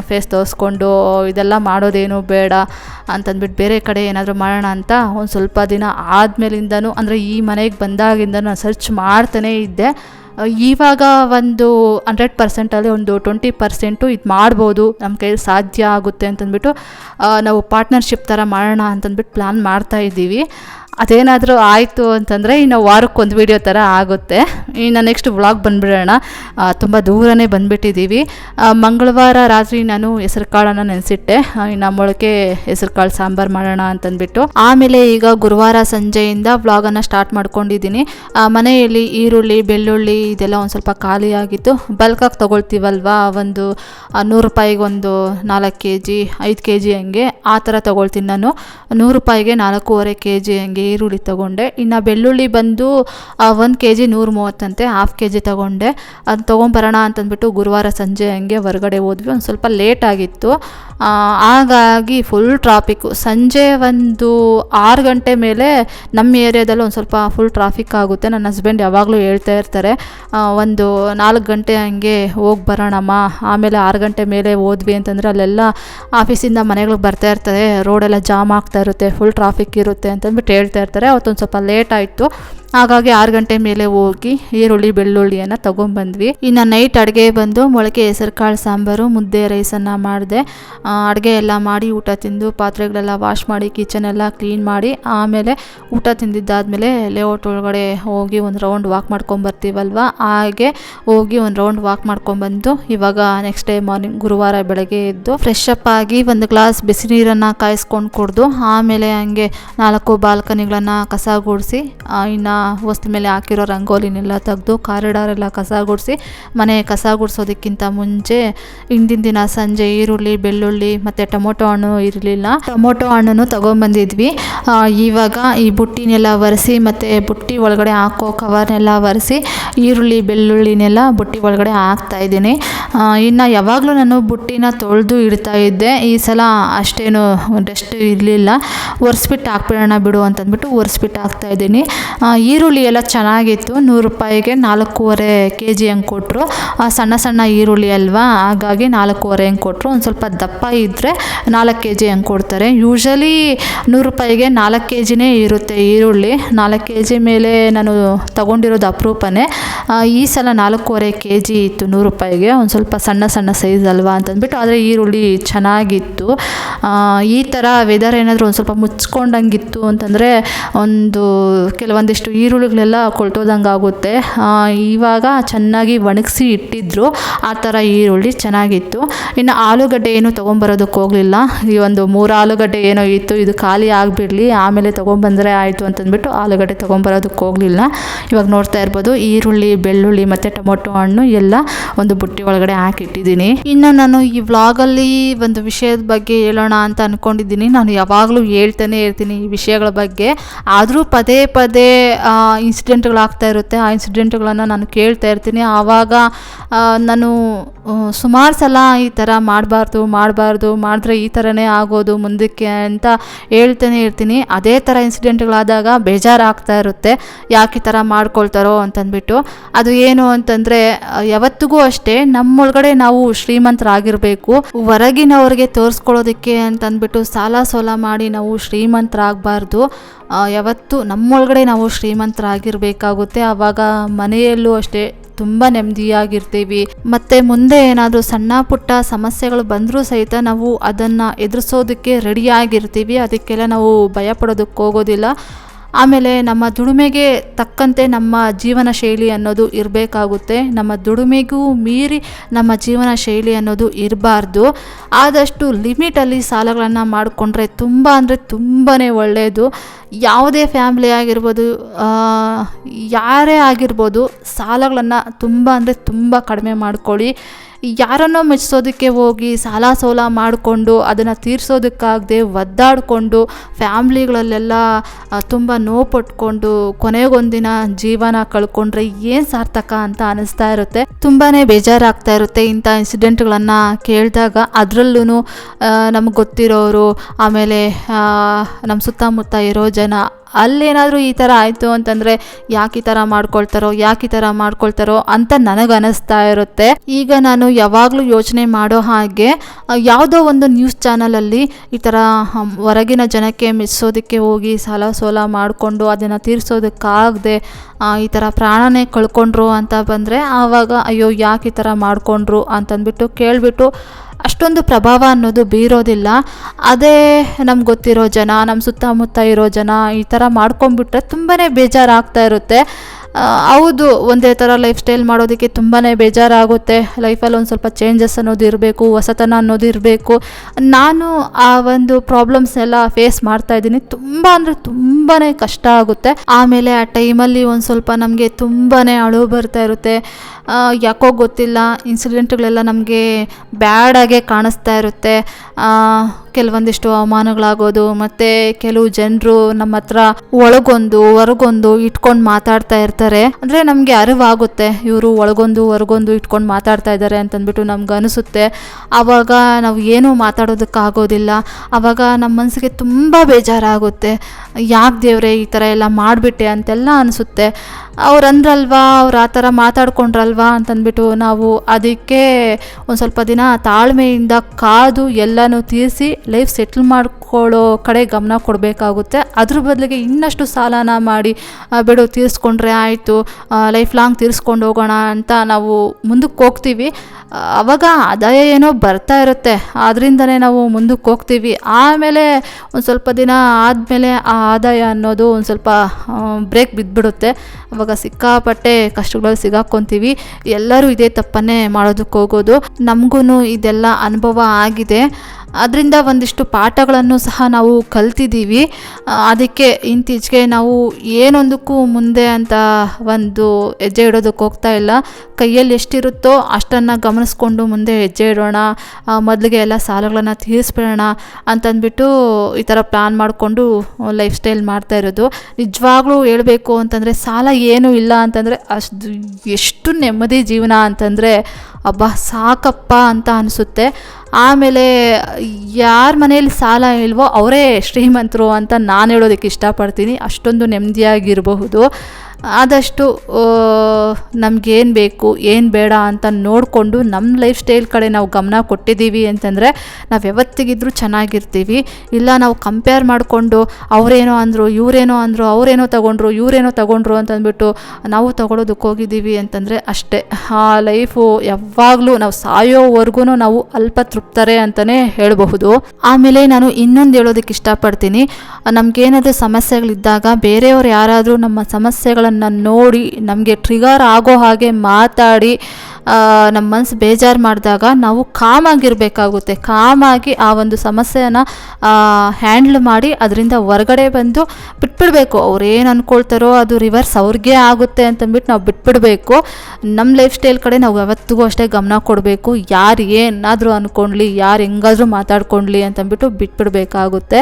A: ಫೇಸ್ ತೋರಿಸ್ಕೊಂಡು ಇದೆಲ್ಲ ಮಾಡೋದೇನು ಬೇಡ ಅಂತಂದ್ಬಿಟ್ಟು ಬೇರೆ ಕಡೆ ಏನಾದರೂ ಮಾಡೋಣ ಅಂತ ಒಂದು ಸ್ವಲ್ಪ ದಿನ ಆದಮೇಲಿಂದನೂ ಅಂದರೆ ಈ ಮನೆಗೆ ಬಂದಾಗಿಂದ ನಾನು ಸರ್ಚ್ ಮಾಡ್ತಾನೇ ಇದ್ದೆ. ಇವಾಗ ಒಂದು ಹಂಡ್ರೆಡ್ ಪರ್ಸೆಂಟಲ್ಲಿ ಒಂದು ಟ್ವೆಂಟಿ ಪರ್ಸೆಂಟು ಇದು ಮಾಡ್ಬೋದು. ನಮ್ಮ ಕೈಯಲ್ಲಿ ಸಾಧ್ಯ ಆಗುತ್ತೆ ಅಂತಂದ್ಬಿಟ್ಟು ನಾವು ಪಾರ್ಟ್ನರ್ಶಿಪ್ ಥರ ಮಾಡೋಣ ಅಂತಂದ್ಬಿಟ್ಟು ಪ್ಲ್ಯಾನ್ ಮಾಡ್ತಾ ಇದ್ದೀವಿ. ಅದೇನಾದರೂ ಆಯಿತು ಅಂತಂದರೆ ಇನ್ನು ವಾರಕ್ಕೊಂದು ವೀಡಿಯೋ ಥರ ಆಗುತ್ತೆ. ಇನ್ನು ನೆಕ್ಸ್ಟ್ ವ್ಲಾಗ್ ಬಂದುಬಿಡೋಣ. ತುಂಬ ದೂರನೇ ಬಂದುಬಿಟ್ಟಿದ್ದೀವಿ. ಮಂಗಳವಾರ ರಾತ್ರಿ ನಾನು ಹೆಸರು ಕಾಳನ್ನು ನೆನೆಸಿಟ್ಟೆ. ಇನ್ನು ಮೊಳಕೆ ಹೆಸರು ಕಾಳು ಸಾಂಬಾರು ಮಾಡೋಣ ಅಂತಂದ್ಬಿಟ್ಟು. ಆಮೇಲೆ ಈಗ ಗುರುವಾರ ಸಂಜೆಯಿಂದ ವ್ಲಾಗನ್ನು ಸ್ಟಾರ್ಟ್ ಮಾಡ್ಕೊಂಡಿದ್ದೀನಿ. ಮನೆಯಲ್ಲಿ ಈರುಳ್ಳಿ, ಬೆಳ್ಳುಳ್ಳಿ ಇದೆಲ್ಲ ಒಂದು ಸ್ವಲ್ಪ ಖಾಲಿಯಾಗಿತ್ತು ಬಲ್ಕಾಗಿ ತೊಗೊಳ್ತೀವಲ್ವಾ? ಒಂದು ನೂರು ರೂಪಾಯಿಗೆ ಒಂದು ನಾಲ್ಕು ಕೆ ಜಿ ಐದು ಕೆ ಜಿ ಹಂಗೆ ಆ ಥರ ತೊಗೊಳ್ತೀನಿ ನಾನು. ನೂರು ರೂಪಾಯಿಗೆ ನಾಲ್ಕೂವರೆ ಕೆ ಜಿ ಹಂಗೆ ಈರುಳ್ಳಿ ತೊಗೊಂಡೆ. ಇನ್ನು ಬೆಳ್ಳುಳ್ಳಿ ಬಂದು ಒಂದು ಕೆ ಜಿ ನೂರು ಮೂವತ್ತಂತೆ ಹಾಫ್ ಕೆ ಜಿ ತೊಗೊಂಡೆ. ಅದು ತೊಗೊಂಬರೋಣ ಅಂತಂದ್ಬಿಟ್ಟು ಗುರುವಾರ ಸಂಜೆ ಹಂಗೆ ಹೊರಗಡೆ ಹೋದ್ವಿ. ಒಂದು ಸ್ವಲ್ಪ ಲೇಟ್ ಆಗಿತ್ತು. ಹಾಗಾಗಿ ಫುಲ್ ಟ್ರಾಫಿಕ್ಕು ಸಂಜೆ ಒಂದು ಆರು ಗಂಟೆ ಮೇಲೆ ನಮ್ಮ ಏರಿಯಾದಲ್ಲಿ ಒಂದು ಸ್ವಲ್ಪ ಫುಲ್ ಟ್ರಾಫಿಕ್ ಆಗುತ್ತೆ. ನನ್ನ ಹಸ್ಬೆಂಡ್ ಯಾವಾಗಲೂ ಹೇಳ್ತಾ ಇರ್ತಾರೆ ಒಂದು ನಾಲ್ಕು ಗಂಟೆ ಹಂಗೆ ಹೋಗಿ ಬರೋಣಮ್ಮ. ಆಮೇಲೆ ಆರು ಗಂಟೆ ಮೇಲೆ ಹೋದ್ವಿ ಅಂತಂದರೆ ಅಲ್ಲೆಲ್ಲ ಆಫೀಸಿಂದ ಮನೆಗಳಿಗೆ ಬರ್ತಾ ಇರ್ತಾರೆ. ರೋಡೆಲ್ಲ ಜಾಮ್ ಆಗ್ತಾ ಇರುತ್ತೆ ಫುಲ್ ಟ್ರಾಫಿಕ್ ಇರುತ್ತೆ ಅಂತಂದ್ಬಿಟ್ಟು ಹೇಳ್ತಾ ಇರ್ತಾರೆ. ಅವತ್ತೊಂದು ಸ್ವಲ್ಪ ಲೇಟ್ ಆಯಿತು. ಹಾಗಾಗಿ ಆರು ಗಂಟೆ ಮೇಲೆ ಹೋಗಿ ಈರುಳ್ಳಿ, ಬೆಳ್ಳುಳ್ಳಿಯನ್ನು ತೊಗೊಂಬಂದ್ವಿ ಇನ್ನು ನೈಟ್ ಅಡುಗೆ ಬಂದು ಮೊಳಕೆ ಹೆಸರು ಕಾಳು ಸಾಂಬಾರು, ಮುದ್ದೆ ರೈಸನ್ನು ಮಾಡಿದೆ. ಅಡುಗೆ ಎಲ್ಲ ಮಾಡಿ ಊಟ ತಿಂದು ಪಾತ್ರೆಗಳೆಲ್ಲ ವಾಶ್ ಮಾಡಿ ಕಿಚನ್ ಎಲ್ಲ ಕ್ಲೀನ್ ಮಾಡಿ, ಆಮೇಲೆ ಊಟ ತಿಂದಿದ್ದಾದಮೇಲೆ ಲೇಔಟ್ ಒಳಗಡೆ ಹೋಗಿ ಒಂದು ರೌಂಡ್ ವಾಕ್ ಮಾಡ್ಕೊಂಬರ್ತೀವಲ್ವ? ಹಾಗೆ ಹೋಗಿ ಒಂದು ರೌಂಡ್ ವಾಕ್ ಮಾಡ್ಕೊಂಬಂದು ಇವಾಗ ನೆಕ್ಸ್ಟ್ ಡೇ ಮಾರ್ನಿಂಗ್ ಗುರುವಾರ ಬೆಳಗ್ಗೆ ಎದ್ದು ಫ್ರೆಶ್ ಅಪ್ ಆಗಿ ಒಂದು ಗ್ಲಾಸ್ ಬಿಸಿ ನೀರನ್ನು ಕಾಯಿಸ್ಕೊಂಡು ಕುಡಿದು, ಆಮೇಲೆ ಹಂಗೆ ನಾಲ್ಕು ಬಾಲ್ಕನಿಗಳನ್ನು ಕಸ ಗುಡಿಸಿ ಇನ್ನು ಹೊಸ್ಲ ಮೇಲೆ ಹಾಕಿರೋ ರಂಗೋಲಿನೆಲ್ಲ ತೆಗೆದು ಕಾರಿಡಾರೆಲ್ಲ ಕಸ ಗುಡಿಸಿ ಮನೆ ಕಸ ಗುಡಿಸೋದಕ್ಕಿಂತ ಮುಂಚೆ ಹಿಂದಿನ ದಿನ ಸಂಜೆ ಈರುಳ್ಳಿ, ಬೆಳ್ಳುಳ್ಳಿ ಮತ್ತು ಟೊಮೊಟೊ ಹಣ್ಣು ಇರಲಿಲ್ಲ. ಟೊಮೊಟೊ ಹಣ್ಣನ್ನು ತೊಗೊಂಬಂದಿದ್ವಿ ಇವಾಗ ಈ ಬುಟ್ಟಿನೆಲ್ಲ ಒರೆಸಿ ಮತ್ತು ಬುಟ್ಟಿ ಒಳಗಡೆ ಹಾಕೋ ಕವರ್ನೆಲ್ಲ ಒರೆಸಿ ಈರುಳ್ಳಿ, ಬೆಳ್ಳುಳ್ಳಿನೆಲ್ಲ ಬುಟ್ಟಿ ಒಳಗಡೆ ಹಾಕ್ತಾ ಇದ್ದೀನಿ. ಇನ್ನು ಯಾವಾಗಲೂ ನಾನು ಬುಟ್ಟಿನ ತೊಳೆದು ಇಡ್ತಾ ಇದ್ದೆ. ಈ ಸಲ ಅಷ್ಟೇನು ಡಸ್ಟ್ ಇರಲಿಲ್ಲ. ಒರೆಸ್ಬಿಟ್ಟು ಹಾಕ್ಬಿಡೋಣ ಬಿಡು ಅಂತಂದ್ಬಿಟ್ಟು ಒರೆಸ್ಬಿಟ್ಟು ಹಾಕ್ತಾ ಇದ್ದೀನಿ. ಆ, ಈರುಳ್ಳಿ ಎಲ್ಲ ಚೆನ್ನಾಗಿತ್ತು. ನೂರು ರೂಪಾಯಿಗೆ ನಾಲ್ಕೂವರೆ ಕೆ ಜಿ ಹಂಗೆ ಕೊಟ್ಟರು ಸಣ್ಣ ಸಣ್ಣ ಈರುಳ್ಳಿ ಅಲ್ವಾ? ಹಾಗಾಗಿ ನಾಲ್ಕೂವರೆ ಹಂಗೆ ಕೊಟ್ಟರು ಒಂದು ಸ್ವಲ್ಪ ದಪ್ಪ ಇದ್ದರೆ ನಾಲ್ಕು ಕೆ ಜಿ ಹಂಗೆ ಕೊಡ್ತಾರೆ. ಯೂಶಲಿ ನೂರು ರೂಪಾಯಿಗೆ ನಾಲ್ಕು ಕೆ ಜಿನೇ ಇರುತ್ತೆ ಈರುಳ್ಳಿ. ನಾಲ್ಕು ಕೆ ಜಿ ಮೇಲೆ ನಾನು ತಗೊಂಡಿರೋದು ಅಪರೂಪನೇ. ಈ ಸಲ ನಾಲ್ಕೂವರೆ ಕೆ ಜಿ ಇತ್ತು ನೂರು ರೂಪಾಯಿಗೆ. ಒಂದು ಸ್ವಲ್ಪ ಸಣ್ಣ ಸಣ್ಣ ಸೈಜ್ ಅಲ್ವಾ ಅಂತಂದ್ಬಿಟ್ಟು ಆದರೆ ಈರುಳ್ಳಿ ಚೆನ್ನಾಗಿತ್ತು. ಈ ಥರ ವೆದರ್ ಏನಾದರೂ ಒಂದು ಸ್ವಲ್ಪ ಮುಚ್ಕೊಂಡಂಗಿತ್ತು ಅಂತಂದರೆ ಒಂದು ಕೆಲವೊಂದಿಷ್ಟು ಈರುಳ್ಳಿಗಳೆಲ್ಲ ಕೊಳ್ತೋದಂಗೆ ಆಗುತ್ತೆ ಇವಾಗ ಚೆನ್ನಾಗಿ ಒಣಗಿಸಿ ಇಟ್ಟಿದ್ರು ಆ ಥರ ಈರುಳ್ಳಿ ಚೆನ್ನಾಗಿತ್ತು. ಇನ್ನು ಆಲೂಗಡ್ಡೆ ಏನು ತೊಗೊಂಬರೋದಕ್ಕೆ ಹೋಗಲಿಲ್ಲ. ಈ ಒಂದು ಮೂರು ಆಲೂಗಡ್ಡೆ ಏನೋ ಇತ್ತು, ಇದು ಖಾಲಿ ಆಗಿಬಿಡಲಿ, ಆಮೇಲೆ ತೊಗೊಂಬಂದರೆ ಆಯಿತು ಅಂತಂದ್ಬಿಟ್ಟು ಆಲೂಗಡ್ಡೆ ತೊಗೊಂಬರೋದಕ್ಕೆ ಹೋಗಲಿಲ್ಲ. ಇವಾಗ ನೋಡ್ತಾ ಇರ್ಬೋದು, ಈರುಳ್ಳಿ, ಬೆಳ್ಳುಳ್ಳಿ ಮತ್ತು ಟೊಮೊಟೊ ಹಣ್ಣು ಎಲ್ಲ ಒಂದು ಬುಟ್ಟಿ ಒಳಗಡೆ ಹಾಕಿಟ್ಟಿದ್ದೀನಿ. ಇನ್ನು ನಾನು ಈ ವ್ಲಾಗಲ್ಲಿ ಒಂದು ವಿಷಯದ ಬಗ್ಗೆ ಹೇಳೋಣ ಅಂತ ಅಂದ್ಕೊಂಡಿದ್ದೀನಿ ನಾನು ಯಾವಾಗಲೂ ಹೇಳ್ತಾನೆ ಇರ್ತೀನಿ ಈ ವಿಷಯಗಳ ಬಗ್ಗೆ. ಆದರೂ ಪದೇ ಪದೇ ಇನ್ಸಿಡೆಂಟ್ಗಳಾಗ್ತಾ ಇರುತ್ತೆ. ಆ ಇನ್ಸಿಡೆಂಟ್ಗಳನ್ನು ನಾನು ಕೇಳ್ತಾ ಇರ್ತೀನಿ. ಆವಾಗ ನಾನು ಸುಮಾರು ಸಲ ಈ ಥರ ಮಾಡಬಾರ್ದು ಮಾಡಬಾರ್ದು, ಮಾಡಿದ್ರೆ ಈ ಥರನೇ ಆಗೋದು, ಮುಂದಕ್ಕೆ ಅಂತ ಹೇಳ್ತಾನೆ ಇರ್ತೀನಿ. ಅದೇ ಥರ ಇನ್ಸಿಡೆಂಟ್ಗಳಾದಾಗ ಬೇಜಾರಾಗ್ತಾ ಇರುತ್ತೆ. ಯಾಕೆ ಈ ಥರ ಮಾಡ್ಕೊಳ್ತಾರೋ ಅಂತಂದ್ಬಿಟ್ಟು. ಅದು ಏನು ಅಂತಂದರೆ ಯಾವತ್ತಿಗೂ ಅಷ್ಟೇ ನಮ್ಮೊಳಗಡೆ ನಾವು ಶ್ರೀಮಂತರಾಗಿರ್ಬೇಕು, ಹೊರಗಿನವ್ರಿಗೆ ತೋರಿಸ್ಕೊಳ್ಳೋದಕ್ಕೆ ಅಂತಂದ್ಬಿಟ್ಟು ಸಾಲ ಸೋಲ ಮಾಡಿ ನಾವು ಶ್ರೀಮಂತರಾಗಬಾರ್ದು. ಯಾವತ್ತು ನಮ್ಮೊಳಗಡೆ ನಾವು ಶ್ರೀಮಂತರಾಗಿರ್ಬೇಕಾಗುತ್ತೆ. ಆವಾಗ ಮನೆಯಲ್ಲೂ ಅಷ್ಟೇ ತುಂಬ ನೆಮ್ಮದಿಯಾಗಿರ್ತೀವಿ. ಮತ್ತು ಮುಂದೆ ಏನಾದರೂ ಸಣ್ಣ ಪುಟ್ಟ ಸಮಸ್ಯೆಗಳು ಬಂದರೂ ಸಹಿತ ನಾವು ಅದನ್ನು ಎದುರಿಸೋದಕ್ಕೆ ರೆಡಿಯಾಗಿರ್ತೀವಿ. ಅದಕ್ಕೆಲ್ಲ ನಾವು ಭಯ ಪಡೋದಕ್ಕೆ ಹೋಗೋದಿಲ್ಲ. ಆಮೇಲೆ ನಮ್ಮ ದುಡಿಮೆಗೆ ತಕ್ಕಂತೆ ನಮ್ಮ ಜೀವನ ಶೈಲಿ ಅನ್ನೋದು ಇರಬೇಕಾಗುತ್ತೆ. ನಮ್ಮ ದುಡಿಮೆಗೂ ಮೀರಿ ನಮ್ಮ ಜೀವನ ಶೈಲಿ ಅನ್ನೋದು ಇರಬಾರ್ದು. ಆದಷ್ಟು ಲಿಮಿಟಲ್ಲಿ ಸಾಲಗಳನ್ನು ಮಾಡಿಕೊಂಡ್ರೆ ತುಂಬ ಅಂದರೆ ತುಂಬಾ ಒಳ್ಳೆಯದು ಯಾವುದೇ ಫ್ಯಾಮ್ಲಿ ಆಗಿರ್ಬೋದು ಯಾರೇ ಆಗಿರ್ಬೋದು ಸಾಲಗಳನ್ನು ತುಂಬ ಅಂದರೆ ತುಂಬ ಕಡಿಮೆ ಮಾಡ್ಕೊಳ್ಳಿ. ಯಾರನ್ನೋ ಮೆಚ್ಚಿಸೋದಕ್ಕೆ ಹೋಗಿ ಸಾಲ ಸೋಲ ಮಾಡಿಕೊಂಡು ಅದನ್ನು ತೀರಿಸೋದಕ್ಕಾಗದೆ ಒದ್ದಾಡಿಕೊಂಡು ಫ್ಯಾಮ್ಲಿಗಳಲ್ಲೆಲ್ಲ ತುಂಬ ನೋವು ಪಟ್ಕೊಂಡು ಕೊನೆಗೊಂದಿನ ಜೀವನ ಕಳ್ಕೊಂಡ್ರೆ ಏನು ಸಾರ್ಥಕ ಅಂತ ಅನಿಸ್ತಾ ಇರುತ್ತೆ. ತುಂಬಾ ಬೇಜಾರಾಗ್ತಾ ಇರುತ್ತೆ ಇಂಥ ಇನ್ಸಿಡೆಂಟ್ಗಳನ್ನು ಕೇಳಿದಾಗ. ಅದರಲ್ಲೂ ನಮ್ಗೆ ಗೊತ್ತಿರೋರು, ಆಮೇಲೆ ನಮ್ಮ ಸುತ್ತಮುತ್ತ ಇರೋ ಜನ ಅಲ್ಲೇನಾದರೂ ಈ ಥರ ಆಯಿತು ಅಂತಂದರೆ ಯಾಕೆ ಈ ಥರ ಮಾಡ್ಕೊಳ್ತಾರೋ, ಯಾಕೆ ಈ ಥರ ಮಾಡ್ಕೊಳ್ತಾರೋ ಅಂತ ನನಗೆ ಅನ್ನಿಸ್ತಾ ಇರುತ್ತೆ. ಈಗ ನಾನು ಯಾವಾಗಲೂ ಯೋಚನೆ ಮಾಡೋ ಹಾಗೆ ಯಾವುದೋ ಒಂದು ನ್ಯೂಸ್ ಚಾನಲಲ್ಲಿ ಈ ಥರ ಹೊರಗಿನ ಜನಕ್ಕೆ ಮೆಚ್ಚಿಸೋದಕ್ಕೆ ಹೋಗಿ ಸಾಲ ಸೋಲ ಮಾಡಿಕೊಂಡು ಅದನ್ನು ತೀರಿಸೋದಕ್ಕಾಗದೆ ಈ ಥರ ಪ್ರಾಣನೇ ಕಳ್ಕೊಂಡ್ರು ಅಂತ ಬಂದರೆ ಆವಾಗ, ಅಯ್ಯೋ, ಯಾಕೆ ಈ ಥರ ಮಾಡಿಕೊಂಡ್ರು? ಅಂತಂದ್ಬಿಟ್ಟು ಕೇಳಿಬಿಟ್ಟು ಅಷ್ಟೊಂದು ಪ್ರಭಾವ ಅನ್ನೋದು ಬೀರೋದಿಲ್ಲ. ಅದೇ ನಮ್ಗೆ ಗೊತ್ತಿರೋ ಜನ ನಮ್ಮ ಸುತ್ತಮುತ್ತ ಇರೋ ಜನ ಈ ಥರ ಮಾಡ್ಕೊಂಡ್ಬಿಟ್ರೆ ತುಂಬಾ ಬೇಜಾರಾಗ್ತಾ ಇರುತ್ತೆ. ಹೌದು, ಒಂದೇ ಥರ ಲೈಫ್ ಸ್ಟೈಲ್ ಮಾಡೋದಕ್ಕೆ ತುಂಬಾ ಬೇಜಾರಾಗುತ್ತೆ. ಲೈಫಲ್ಲಿ ಒಂದು ಸ್ವಲ್ಪ ಚೇಂಜಸ್ ಅನ್ನೋದು ಇರಬೇಕು, ಹೊಸತನ ಅನ್ನೋದು ಇರಬೇಕು. ನಾನು ಆ ಒಂದು ಪ್ರಾಬ್ಲಮ್ಸ್ ಎಲ್ಲ ಫೇಸ್ ಮಾಡ್ತಾ ಇದ್ದೀನಿ. ತುಂಬ ಅಂದರೆ ತುಂಬಾ ಕಷ್ಟ ಆಗುತ್ತೆ. ಆಮೇಲೆ ಆ ಟೈಮಲ್ಲಿ ಒಂದು ಸ್ವಲ್ಪ ನಮಗೆ ತುಂಬಾ ಅಳು ಬರ್ತಾ ಇರುತ್ತೆ. ಯಾಕೋ ಗೊತ್ತಿಲ್ಲ. ಇನ್ಸಿಡೆಂಟ್ಗಳೆಲ್ಲ ನಮಗೆ ಬ್ಯಾಡಾಗೆ ಕಾಣಿಸ್ತಾ ಇರುತ್ತೆ. ಕೆಲವೊಂದಿಷ್ಟು ಅವಮಾನಗಳಾಗೋದು, ಮತ್ತು ಕೆಲವು ಜನರು ನಮ್ಮ ಹತ್ರ ಒಳಗೊಂದು, ಹೊರಗೊಂದು ಇಟ್ಕೊಂಡು ಮಾತಾಡ್ತಾ ಇರ್ತಾರೆ. ಅಂದರೆ ನಮಗೆ ಅರಿವಾಗುತ್ತೆ, ಇವರು ಒಳಗೊಂದು, ಹೊರಗೊಂದು ಇಟ್ಕೊಂಡು ಮಾತಾಡ್ತಾ ಇದ್ದಾರೆ ಅಂತಂದ್ಬಿಟ್ಟು ನಮ್ಗೆ ಅನಿಸುತ್ತೆ. ಆವಾಗ ನಾವು ಏನೂ ಮಾತಾಡೋದಕ್ಕಾಗೋದಿಲ್ಲ. ಆವಾಗ ನಮ್ಮ ಮನಸ್ಸಿಗೆ ತುಂಬ ಬೇಜಾರಾಗುತ್ತೆ. ಯಾಕೆ ದೇವ್ರೆ ಈ ಥರ ಎಲ್ಲ ಮಾಡಿಬಿಟ್ಟೆ ಅಂತೆಲ್ಲ ಅನಿಸುತ್ತೆ. ಅವ್ರು ಅಂದ್ರಲ್ವಾ ಅವ್ರು ಆ ಥರ ಮಾತಾಡ್ಕೊಂಡ್ರಲ್ವಾ ಅಂತಂದ್ಬಿಟ್ಟು ನಾವು ಅದಕ್ಕೆ ಒಂದು ಸ್ವಲ್ಪ ದಿನ ತಾಳ್ಮೆಯಿಂದ ಕಾದು ಎಲ್ಲನೂ ತೀರಿಸಿ ಲೈಫ್ ಸೆಟ್ಲ್ ಮಾಡ್ಕೊಳ್ಳೋ ಕಡೆ ಗಮನ ಕೊಡಬೇಕಾಗುತ್ತೆ. ಅದ್ರ ಬದಲಿಗೆ ಇನ್ನಷ್ಟು ಸಾಲನ ಮಾಡಿ ಬಿಡು ತೀರಿಸ್ಕೊಂಡ್ರೆ ಆಯಿತು ಲೈಫ್ ಲಾಂಗ್ ತೀರಿಸ್ಕೊಂಡು ಹೋಗೋಣ ಅಂತ ನಾವು ಮುಂದಕ್ಕೆ ಹೋಗ್ತೀವಿ. ಅವಾಗ ಆದಾಯ ಏನೋ ಬರ್ತಾ ಇರುತ್ತೆ. ಅದರಿಂದನೇ ನಾವು ಮುಂದಕ್ಕೆ ಹೋಗ್ತೀವಿ. ಆಮೇಲೆ ಒಂದು ಸ್ವಲ್ಪ ದಿನ ಆದಮೇಲೆ ಆ ಆದಾಯ ಅನ್ನೋದು ಒಂದು ಸ್ವಲ್ಪ ಬ್ರೇಕ್ ಬಿದ್ದುಬಿಡುತ್ತೆ ಅವಾಗ ಸಿಕ್ಕಾಪಟ್ಟೆ ಕಷ್ಟಗಳಲ್ಲಿ ಸಿಗಾಕ್ಕೊತೀವಿ ಎಲ್ಲರೂ ಇದೇ ತಪ್ಪನ್ನೇ ಮಾಡೋದಕ್ಕೆ ಹೋಗೋದು. ನಮಗೂ ಇದೆಲ್ಲ ಅನುಭವ ಆಗಿದೆ. ಅದರಿಂದ ಒಂದಿಷ್ಟು ಪಾಠಗಳನ್ನು ಸಹ ನಾವು ಕಲ್ತಿದ್ದೀವಿ. ಅದಕ್ಕೆ ಇಂತೀಚೆಗೆ ನಾವು ಏನೊಂದಕ್ಕೂ ಮುಂದೆ ಅಂತ ಒಂದು ಹೆಜ್ಜೆ ಇಡೋದಕ್ಕೆ ಹೋಗ್ತಾ ಇಲ್ಲ. ಕೈಯಲ್ಲಿ ಎಷ್ಟಿರುತ್ತೋ ಅಷ್ಟನ್ನು ಗಮನಿಸ್ಕೊಂಡು ಮುಂದೆ ಹೆಜ್ಜೆ ಇಡೋಣ. ಮೊದಲಿಗೆ ಎಲ್ಲ ಸಾಲಗಳನ್ನು ತೀರಿಸ್ಬಿಡೋಣ ಅಂತಂದ್ಬಿಟ್ಟು ಈ ಥರ ಪ್ಲ್ಯಾನ್ ಮಾಡಿಕೊಂಡು ಲೈಫ್ ಸ್ಟೈಲ್ ಮಾಡ್ತಾ ಇರೋದು. ನಿಜವಾಗ್ಲೂ ಹೇಳಬೇಕು ಅಂತಂದರೆ ಸಾಲ ಏನೂ ಇಲ್ಲ ಅಂತಂದರೆ ಅಷ್ಟು, ಎಷ್ಟು ನೆಮ್ಮದಿ ಜೀವನ ಅಂತಂದರೆ ಅಬ್ಬಾ, ಸಾಕಪ್ಪ ಅಂತ ಅನಿಸುತ್ತೆ. ಆಮೇಲೆ ಯಾರ ಮನೇಲಿ ಸಾಲ ಇಲ್ವೋ ಅವರೇ ಶ್ರೀಮಂತರು ಅಂತ ನಾನು ಹೇಳೋದಕ್ಕೆ ಇಷ್ಟಪಡ್ತೀನಿ. ಅಷ್ಟೊಂದು ನೆಮ್ಮದಿಯಾಗಿರಬಹುದು. ಆದಷ್ಟು ನಮಗೇನು ಬೇಕು, ಏನು ಬೇಡ ಅಂತ ನೋಡಿಕೊಂಡು ನಮ್ಮ ಲೈಫ್ ಸ್ಟೈಲ್ ಕಡೆ ನಾವು ಗಮನ ಕೊಟ್ಟಿದ್ದೀವಿ ಅಂತಂದರೆ ನಾವು ಯಾವತ್ತಿಗಿದ್ರೂ ಚೆನ್ನಾಗಿರ್ತೀವಿ. ಇಲ್ಲ ನಾವು ಕಂಪೇರ್ ಮಾಡಿಕೊಂಡು ಅವರೇನೋ ಅಂದರು, ಇವರೇನೋ ಅಂದರು, ಅವರೇನೋ ತಗೊಂಡ್ರು, ಇವರೇನೋ ತಗೊಂಡ್ರು ಅಂತಂದ್ಬಿಟ್ಟು ನಾವು ತಗೊಳ್ಳೋದಕ್ಕೆ ಹೋಗಿದ್ದೀವಿ ಅಂತಂದರೆ ಅಷ್ಟೇ. ಆ ಲೈಫು ಯಾವಾಗಲೂ ನಾವು ಸಾಯೋವರೆಗೂ ನಾವು ಅಲ್ಪ ತೃಪ್ತರೇ ಅಂತಲೇ ಹೇಳಬಹುದು. ಆಮೇಲೆ ನಾನು ಇನ್ನೊಂದು ಹೇಳೋದಕ್ಕೆ ಇಷ್ಟಪಡ್ತೀನಿ. ನಮಗೇನಾದರೂ ಸಮಸ್ಯೆಗಳಿದ್ದಾಗ ಬೇರೆಯವ್ರು ಯಾರಾದರೂ ನಮ್ಮ ಸಮಸ್ಯೆಗಳನ್ನು ನೋಡಿ ನಮಗೆ ಟ್ರಿಗರ್ ಆಗೋ ಹಾಗೆ ಮಾತಾಡಿ ನಮ್ಮ ಮನಸ್ಸು ಬೇಜಾರು ಮಾಡಿದಾಗ ನಾವು ಕಾಮಾಗಿರಬೇಕಾಗುತ್ತೆ. ಕಾಮಾಗಿ ಆ ಒಂದು ಸಮಸ್ಯೆನ ಹ್ಯಾಂಡ್ಲ್ ಮಾಡಿ ಅದರಿಂದ ಹೊರಗಡೆ ಬಂದು ಬಿಟ್ಬಿಡಬೇಕು. ಅವ್ರು ಏನು ಅಂದ್ಕೊಳ್ತಾರೋ ಅದು ರಿವರ್ಸ್ ಅವ್ರಿಗೆ ಆಗುತ್ತೆ ಅಂತಂದ್ಬಿಟ್ಟು ನಾವು ಬಿಟ್ಬಿಡಬೇಕು. ನಮ್ಮ ಲೈಫ್ ಸ್ಟೈಲ್ ಕಡೆ ನಾವು ಯಾವತ್ತಿಗೂ ಅಷ್ಟೇ ಗಮನ ಕೊಡಬೇಕು. ಯಾರು ಏನಾದರೂ ಅಂದ್ಕೊಳ್ಳಿ ಯಾರು ಹೆಂಗಾದರೂ ಮಾತಾಡ್ಕೊಳ್ಳಿ ಅಂತಂದ್ಬಿಟ್ಟು ಬಿಟ್ಬಿಡಬೇಕಾಗುತ್ತೆ.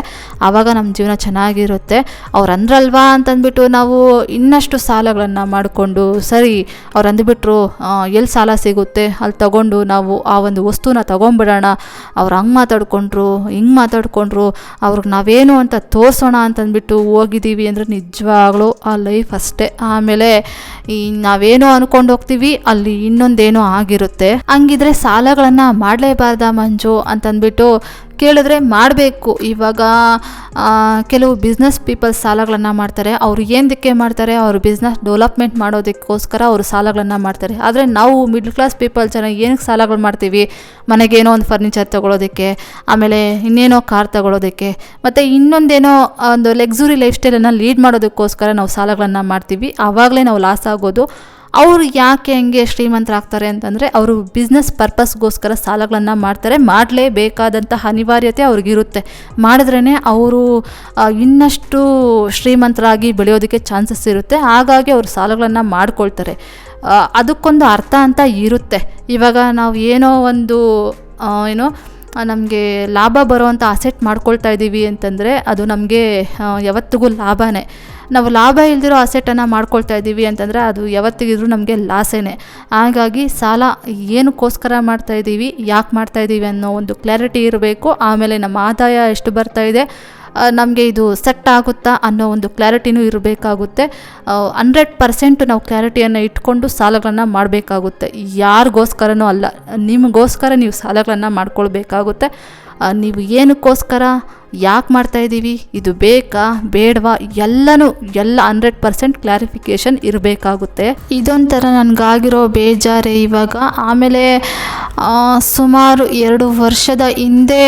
A: ಆವಾಗ ನಮ್ಮ ಜೀವನ ಚೆನ್ನಾಗಿರುತ್ತೆ. ಅವ್ರು ಅಂದ್ರಲ್ವಾ ಅಂತಂದ್ಬಿಟ್ಟು ನಾವು ಇನ್ನಷ್ಟು ಸಾಲಗಳನ್ನು ಮಾಡಿಕೊಂಡು, ಸರಿ, ಅವ್ರು ಅಂದ್ಬಿಟ್ರು ಎಲ್ಲಿ ಸಾಲ ಸಿಗುತ್ತೆ. ಅಲ್ಲಿ ತಗೊಂಡು ನಾವು ಆ ಒಂದು ವಸ್ತುನ ತಗೊಂಬಿಡೋಣ ಅವ್ರು ಹಂಗೆ ಮಾತಾಡ್ಕೊಂಡ್ರು, ಹಿಂಗೆ ಮಾತಾಡ್ಕೊಂಡ್ರು, ಅವ್ರಿಗೆ ನಾವೇನು ಅಂತ ತೋರಿಸೋಣ ಅಂತಂದ್ಬಿಟ್ಟು ಹೋಗಿದ್ದೀವಿ ಅಂದರೆ ನಿಜವಾಗ್ಲೂ ಆ ಲೈಫ್ ಅಷ್ಟೇ. ಆಮೇಲೆ ಈ ನಾವೇನೋ ಅನ್ಕೊಂಡು ಹೋಗ್ತೀವಿ, ಅಲ್ಲಿ ಇನ್ನೊಂದೇನೋ ಆಗಿರುತ್ತೆ. ಹಂಗಿದ್ರೆ ಸಾಲಗಳನ್ನು ಮಾಡಲೇಬಾರ್ದ ಮಂಜು ಅಂತಂದ್ಬಿಟ್ಟು ಕೇಳಿದ್ರೆ ಮಾಡಬೇಕು. ಇವಾಗ ಕೆಲವು ಬಿಸ್ನೆಸ್ ಪೀಪಲ್ ಸಾಲಗಳನ್ನು ಮಾಡ್ತಾರೆ. ಅವರು ಏನಕ್ಕೆ ಮಾಡ್ತಾರೆ? ಅವರು ಬಿಸ್ನೆಸ್ ಡೆವಲಪ್ಮೆಂಟ್ ಮಾಡೋದಕ್ಕೋಸ್ಕರ ಅವರು ಸಾಲಗಳನ್ನು ಮಾಡ್ತಾರೆ. ಆದರೆ ನಾವು ಮಿಡ್ಲ್ ಕ್ಲಾಸ್ ಪೀಪಲ್ ಜನ ಏನಕ್ಕೆ ಸಾಲಗಳು ಮಾಡ್ತೀವಿ? ಮನೆಗೇನೋ ಒಂದು ಫರ್ನಿಚರ್ ತೊಗೊಳೋದಕ್ಕೆ, ಆಮೇಲೆ ಇನ್ನೇನೋ ಕಾರ್ ತೊಗೊಳೋದಕ್ಕೆ, ಮತ್ತು ಇನ್ನೊಂದೇನೋ ಒಂದು ಲಕ್ಸುರಿ ಲೈಫ್ ಸ್ಟೈಲನ್ನು ಲೀಡ್ ಮಾಡೋದಕ್ಕೋಸ್ಕರ ನಾವು ಸಾಲಗಳನ್ನು ಮಾಡ್ತೀವಿ. ಆವಾಗಲೇ ನಾವು ಲಾಸ್ ಆಗೋದು ಅವರು ಯಾಕೆ ಹಂಗೆ ಶ್ರೀಮಂತರಾಗ್ತಾರೆ ಅಂತಂದರೆ ಅವರು ಬಿಸ್ನೆಸ್ ಪರ್ಪಸ್ಗೋಸ್ಕರ ಸಾಲಗಳನ್ನು ಮಾಡ್ತಾರೆ. ಮಾಡಲೇಬೇಕಾದಂತಹ ಅನಿವಾರ್ಯತೆ ಅವ್ರಿಗಿರುತ್ತೆ. ಮಾಡಿದ್ರೇ ಅವರು ಇನ್ನಷ್ಟು ಶ್ರೀಮಂತರಾಗಿ ಬೆಳೆಯೋದಕ್ಕೆ ಚಾನ್ಸಸ್ ಇರುತ್ತೆ. ಹಾಗಾಗಿ ಅವರು ಸಾಲಗಳನ್ನು ಮಾಡ್ಕೊಳ್ತಾರೆ. ಅದಕ್ಕೊಂದು ಅರ್ಥ ಅಂತ ಇರುತ್ತೆ. ಇವಾಗ ನಾವು ಏನೋ ಒಂದು ಏನೋ ನಮಗೆ ಲಾಭ ಬರೋವಂಥ ಅಸೆಟ್ ಮಾಡ್ಕೊಳ್ತಾ ಇದ್ದೀವಿ ಅಂತಂದರೆ ಅದು ನಮಗೆ ಯಾವತ್ತಿಗೂ ಲಾಭನೇ. ನಾವು ಲಾಭ ಇಲ್ದಿರೋ ಅಸೆಟನ್ನು ಮಾಡ್ಕೊಳ್ತಾ ಇದ್ದೀವಿ ಅಂತಂದರೆ ಅದು ಯಾವತ್ತಿಗಿದ್ರೂ ನಮಗೆ ಲಾಸೇನೆ ಹಾಗಾಗಿ ಸಾಲ ಏನಕ್ಕೋಸ್ಕರ ಮಾಡ್ತಾ ಇದ್ದೀವಿ, ಯಾಕೆ ಮಾಡ್ತಾ ಇದ್ದೀವಿ ಅನ್ನೋ ಒಂದು ಕ್ಲಾರಿಟಿ ಇರಬೇಕು. ಆಮೇಲೆ ನಮ್ಮ ಆದಾಯ ಎಷ್ಟು ಬರ್ತಾ ಇದೆ ನಮಗೆ ಇದು ಸೆಟ್ ಆಗುತ್ತಾ ಅನ್ನೋ ಒಂದು ಕ್ಲಾರಿಟಿನೂ ಇರಬೇಕಾಗುತ್ತೆ. ಹಂಡ್ರೆಡ್ ಪರ್ಸೆಂಟ್ ನಾವು ಕ್ಲಾರಿಟಿಯನ್ನು ಇಟ್ಕೊಂಡು ಸಾಲಗಳನ್ನು ಮಾಡಬೇಕಾಗುತ್ತೆ. ಯಾರಿಗೋಸ್ಕರನೂ ಅಲ್ಲ, ನಿಮಗೋಸ್ಕರ ನೀವು ಸಾಲಗಳನ್ನು ಮಾಡ್ಕೊಳ್ಬೇಕಾಗುತ್ತೆ. ನೀವು ಏನಕ್ಕೋಸ್ಕರ ಯಾಕೆ ಮಾಡ್ತಾ ಇದ್ದೀವಿ ಇದು ಬೇಕಾ, ಬೇಡವಾ? ಎಲ್ಲನೂ, ಎಲ್ಲ ಹಂಡ್ರೆಡ್ ಪರ್ಸೆಂಟ್ ಕ್ಲಾರಿಫಿಕೇಷನ್ ಇರಬೇಕಾಗುತ್ತೆ. ಇದೊಂಥರ ನನಗಾಗಿರೋ ಬೇಜಾರೇ ಇವಾಗ. ಆಮೇಲೆ ಸುಮಾರು ಎರಡು ವರ್ಷದ ಹಿಂದೆ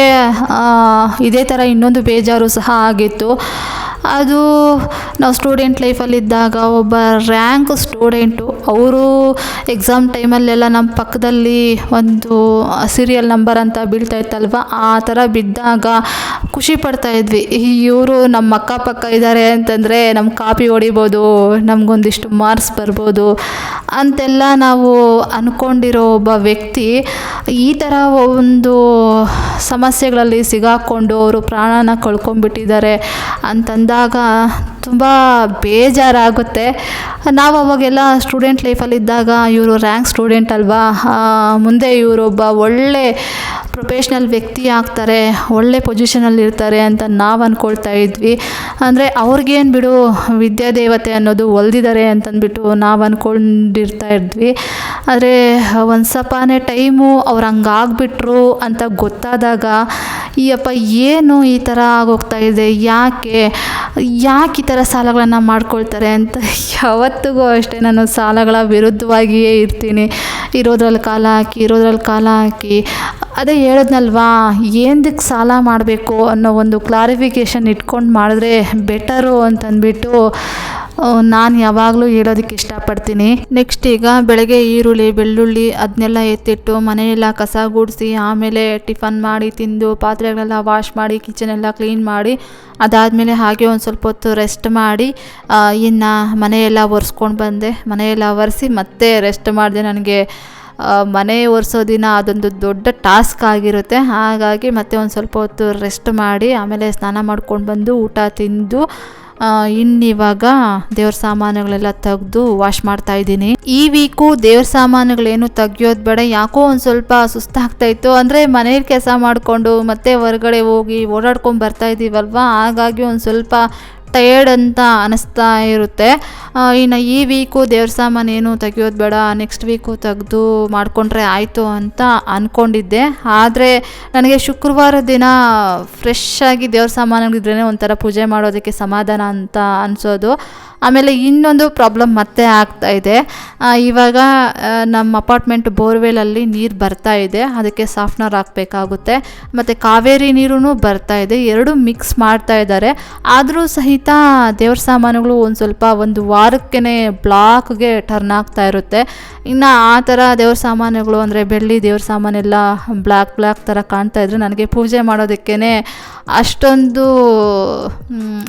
A: ಇದೇ ಥರ ಇನ್ನೊಂದು ಬೇಜಾರು ಸಹ ಆಗಿತ್ತು. ಅದು ನಾವು ಸ್ಟೂಡೆಂಟ್ ಲೈಫಲ್ಲಿದ್ದಾಗ ಒಬ್ಬ ರ್ಯಾಂಕ್ ಸ್ಟೂಡೆಂಟು ಅವರು ಎಕ್ಸಾಮ್ ಟೈಮಲ್ಲೆಲ್ಲ ನಮ್ಮ ಪಕ್ಕದಲ್ಲಿ ಒಂದು ಸೀರಿಯಲ್ ನಂಬರ್ ಅಂತ ಬೀಳ್ತಾ ಇತ್ತಲ್ವ, ಆ ಥರ ಬಿದ್ದಾಗ ಖುಷಿ ಪಡ್ತಾ ಇದ್ವಿ. ಇವರು ನಮ್ಮ ಅಕ್ಕಪಕ್ಕ ಇದ್ದಾರೆ ಅಂತಂದರೆ ನಮ್ಮ ಕಾಪಿ ಹೊಡಿಬೋದು, ನಮಗೊಂದಿಷ್ಟು ಮಾರ್ಕ್ಸ್ ಬರ್ಬೋದು ಅಂತೆಲ್ಲ ನಾವು ಅಂದ್ಕೊಂಡಿರೋ ಒಬ್ಬ ವ್ಯಕ್ತಿ ಈ ಥರ ಒಂದು ಸಮಸ್ಯೆಗಳಲ್ಲಿ ಸಿಗಾಕೊಂಡು ಅವರು ಪ್ರಾಣನ ಕಳ್ಕೊಂಡ್ಬಿಟ್ಟಿದ್ದಾರೆ ಅಂತಂದಾಗ ತುಂಬ ಬೇಜಾರಾಗುತ್ತೆ. ನಾವು ಅವಾಗೆಲ್ಲ ಸ್ಟೂಡೆಂಟ್ ಲೈಫಲ್ಲಿದ್ದಾಗ ಇವರು ರ್ಯಾಂಕ್ ಸ್ಟೂಡೆಂಟ್ ಅಲ್ವಾ? ಮುಂದೆ ಇವರೊಬ್ಬ ಒಳ್ಳೆ ಪ್ರೊಫೆಷ್ನಲ್ ವ್ಯಕ್ತಿ ಆಗ್ತಾರೆ, ಒಳ್ಳೆ ಪೊಸಿಷನಲ್ಲಿ ಇರ್ತಾರೆ ಅಂತ ನಾವು ಅಂದ್ಕೊಳ್ತಾ ಇದ್ವಿ. ಅಂದರೆ ಅವ್ರಿಗೇನು ಬಿಡು, ವಿದ್ಯಾದೇವತೆ ಅನ್ನೋದು ಒಲ್ದಿದ್ದಾರೆ ಅಂತಂದ್ಬಿಟ್ಟು ನಾವು ಅಂದ್ಕೊಂಡಿರ್ತಾ ಇದ್ವಿ. ಆದರೆ ಒಂದು ಸಪಾನೆ ಟೈಮು ಅವ್ರು ಹಂಗಾಗ್ಬಿಟ್ರು ಅಂತ ಗೊತ್ತಾದಾಗ ಈ ಅಪ್ಪ ಏನು ಈ ಥರ ಆಗೋಗ್ತಾ ಇದೆ? ಯಾಕೆ? ಯಾಕೆ ಈ ಥರ ಸಾಲಗಳನ್ನು ಮಾಡ್ಕೊಳ್ತಾರೆ ಅಂತ ಯಾವತ್ತಿಗೂ ಅಷ್ಟೇ ನಾನು ಸಾಲಗಳ ವಿರುದ್ಧವಾಗಿಯೇ ಇರ್ತೀನಿ. ಇರೋದ್ರಲ್ಲಿ ಕಾಲ ಹಾಕಿ, ಇರೋದ್ರಲ್ಲಿ ಕಾಲ ಹಾಕಿ. ಅದೇ ಹೇಳಿದ್ನಲ್ವಾ ಏನದಕ್ಕೆ ಸಾಲ ಮಾಡಬೇಕು ಅನ್ನೋ ಒಂದು ಕ್ಲಾರಿಫಿಕೇಷನ್ ಇಟ್ಕೊಂಡು ಮಾಡಿದ್ರೆ ಬೆಟರು ಅಂತಂದ್ಬಿಟ್ಟು ನಾನು ಯಾವಾಗಲೂ ಹೇಳೋದಕ್ಕೆ ಇಷ್ಟಪಡ್ತೀನಿ. ನೆಕ್ಸ್ಟ್ ಈಗ ಬೆಳಗ್ಗೆ ಈರುಳ್ಳಿ, ಬೆಳ್ಳುಳ್ಳಿ ಅದನ್ನೆಲ್ಲ ಎತ್ತಿಟ್ಟು ಮನೆಯೆಲ್ಲ ಕಸ ಗುಡಿಸಿ ಆಮೇಲೆ ಟಿಫನ್ ಮಾಡಿ ತಿಂದು ಪಾತ್ರೆಗಳೆಲ್ಲ ವಾಶ್ ಮಾಡಿ ಕಿಚನೆಲ್ಲ ಕ್ಲೀನ್ ಮಾಡಿ, ಅದಾದಮೇಲೆ ಹಾಗೆ ಒಂದು ಸ್ವಲ್ಪ ಹೊತ್ತು ರೆಸ್ಟ್ ಮಾಡಿ ಇನ್ನು ಮನೆಯೆಲ್ಲ ಒರೆಸ್ಕೊಂಡು ಬಂದೆ. ಮನೆಯೆಲ್ಲ ಒರೆಸಿ ಮತ್ತೆ ರೆಸ್ಟ್ ಮಾಡಿದೆ. ನನಗೆ ಮನೆ ಒರೆಸೋ ದಿನ ಅದೊಂದು ದೊಡ್ಡ ಟಾಸ್ಕ್ ಆಗಿರುತ್ತೆ. ಹಾಗಾಗಿ ಮತ್ತೆ ಒಂದು ಸ್ವಲ್ಪ ಹೊತ್ತು ರೆಸ್ಟ್ ಮಾಡಿ, ಆಮೇಲೆ ಸ್ನಾನ ಮಾಡ್ಕೊಂಡು ಬಂದು ಊಟ ತಿಂದು ಆ, ಇನ್ನಿವಾಗ ದೇವ್ರ ಸಾಮಾನುಗಳೆಲ್ಲ ತೆಗೆದು ವಾಶ್ ಮಾಡ್ತಾ ಇದ್ದೀನಿ. ಈ ವೀಕು ದೇವ್ರ ಸಾಮಾನುಗಳೇನು ತೆಗಿಯೋದು ಬೇಡ ಯಾಕೋ ಒಂದು ಸ್ವಲ್ಪ ಸುಸ್ತಾಗ್ತಾ ಇತ್ತು ಅಂದರೆ ಮನೇಲಿ ಕೆಲಸ ಮಾಡಿಕೊಂಡು ಮತ್ತೆ ಹೊರಗಡೆ ಹೋಗಿ ಓಡಾಡ್ಕೊಂಡು ಬರ್ತಾ ಇದ್ದೀವಲ್ವ ಹಾಗಾಗಿ ಒಂದು ಸ್ವಲ್ಪ ಟಯರ್ಡ್ ಅಂತ ಅನ್ನಿಸ್ತಾ ಇರುತ್ತೆ. ಇನ್ನು ಈ ವೀಕು ದೇವ್ರ ಸಾಮಾನು ಏನು ತೆಗಿಯೋದು ಬೇಡ ನೆಕ್ಸ್ಟ್ ವೀಕು ತೆಗೆದು ಮಾಡಿಕೊಂಡ್ರೆ ಆಯಿತು ಅಂತ ಅಂದ್ಕೊಂಡಿದ್ದೆ ಆದರೆ ನನಗೆ ಶುಕ್ರವಾರ ದಿನ ಫ್ರೆಶ್ ಆಗಿ ದೇವ್ರ ಸಾಮಾನುಗಳಿದ್ರೇ ಒಂಥರ ಪೂಜೆ ಮಾಡೋದಕ್ಕೆ ಸಮಾಧಾನ ಅಂತ ಅನಿಸೋದು. ಆಮೇಲೆ ಇನ್ನೊಂದು ಪ್ರಾಬ್ಲಮ್ ಮತ್ತೆ ಆಗ್ತಾ ಇದೆ. ಇವಾಗ ನಮ್ಮ ಅಪಾರ್ಟ್ಮೆಂಟ್ ಬೋರ್ವೆಲಲ್ಲಿ ನೀರು ಬರ್ತಾ ಇದೆ. ಅದಕ್ಕೆ ಸಾಫ್ಟ್ನರ್ ಹಾಕಬೇಕಾಗುತ್ತೆ. ಮತ್ತು ಕಾವೇರಿ ನೀರು ಬರ್ತಾ ಇದೆ. ಎರಡು ಮಿಕ್ಸ್ ಮಾಡ್ತಾ ಇದ್ದಾರೆ. ಆದರೂ ಸಹಿತ ದೇವ್ರ ಸಾಮಾನುಗಳು ಒಂದು ಸ್ವಲ್ಪ ಒಂದು ವಾರಕ್ಕೇ ಬ್ಲಾಕ್ಗೆ ಟರ್ನ್ ಆಗ್ತಾ ಇರುತ್ತೆ. ಇನ್ನು ಆ ಥರ ದೇವ್ರ ಸಾಮಾನುಗಳು ಅಂದರೆ ಬೆಳ್ಳಿ ದೇವ್ರ ಸಾಮಾನೆಲ್ಲ ಬ್ಲ್ಯಾಕ್ ಬ್ಲ್ಯಾಕ್ ಥರ ಕಾಣ್ತಾ ಇದ್ರೆ ನನಗೆ ಪೂಜೆ ಮಾಡೋದಕ್ಕೇ ಅಷ್ಟೊಂದು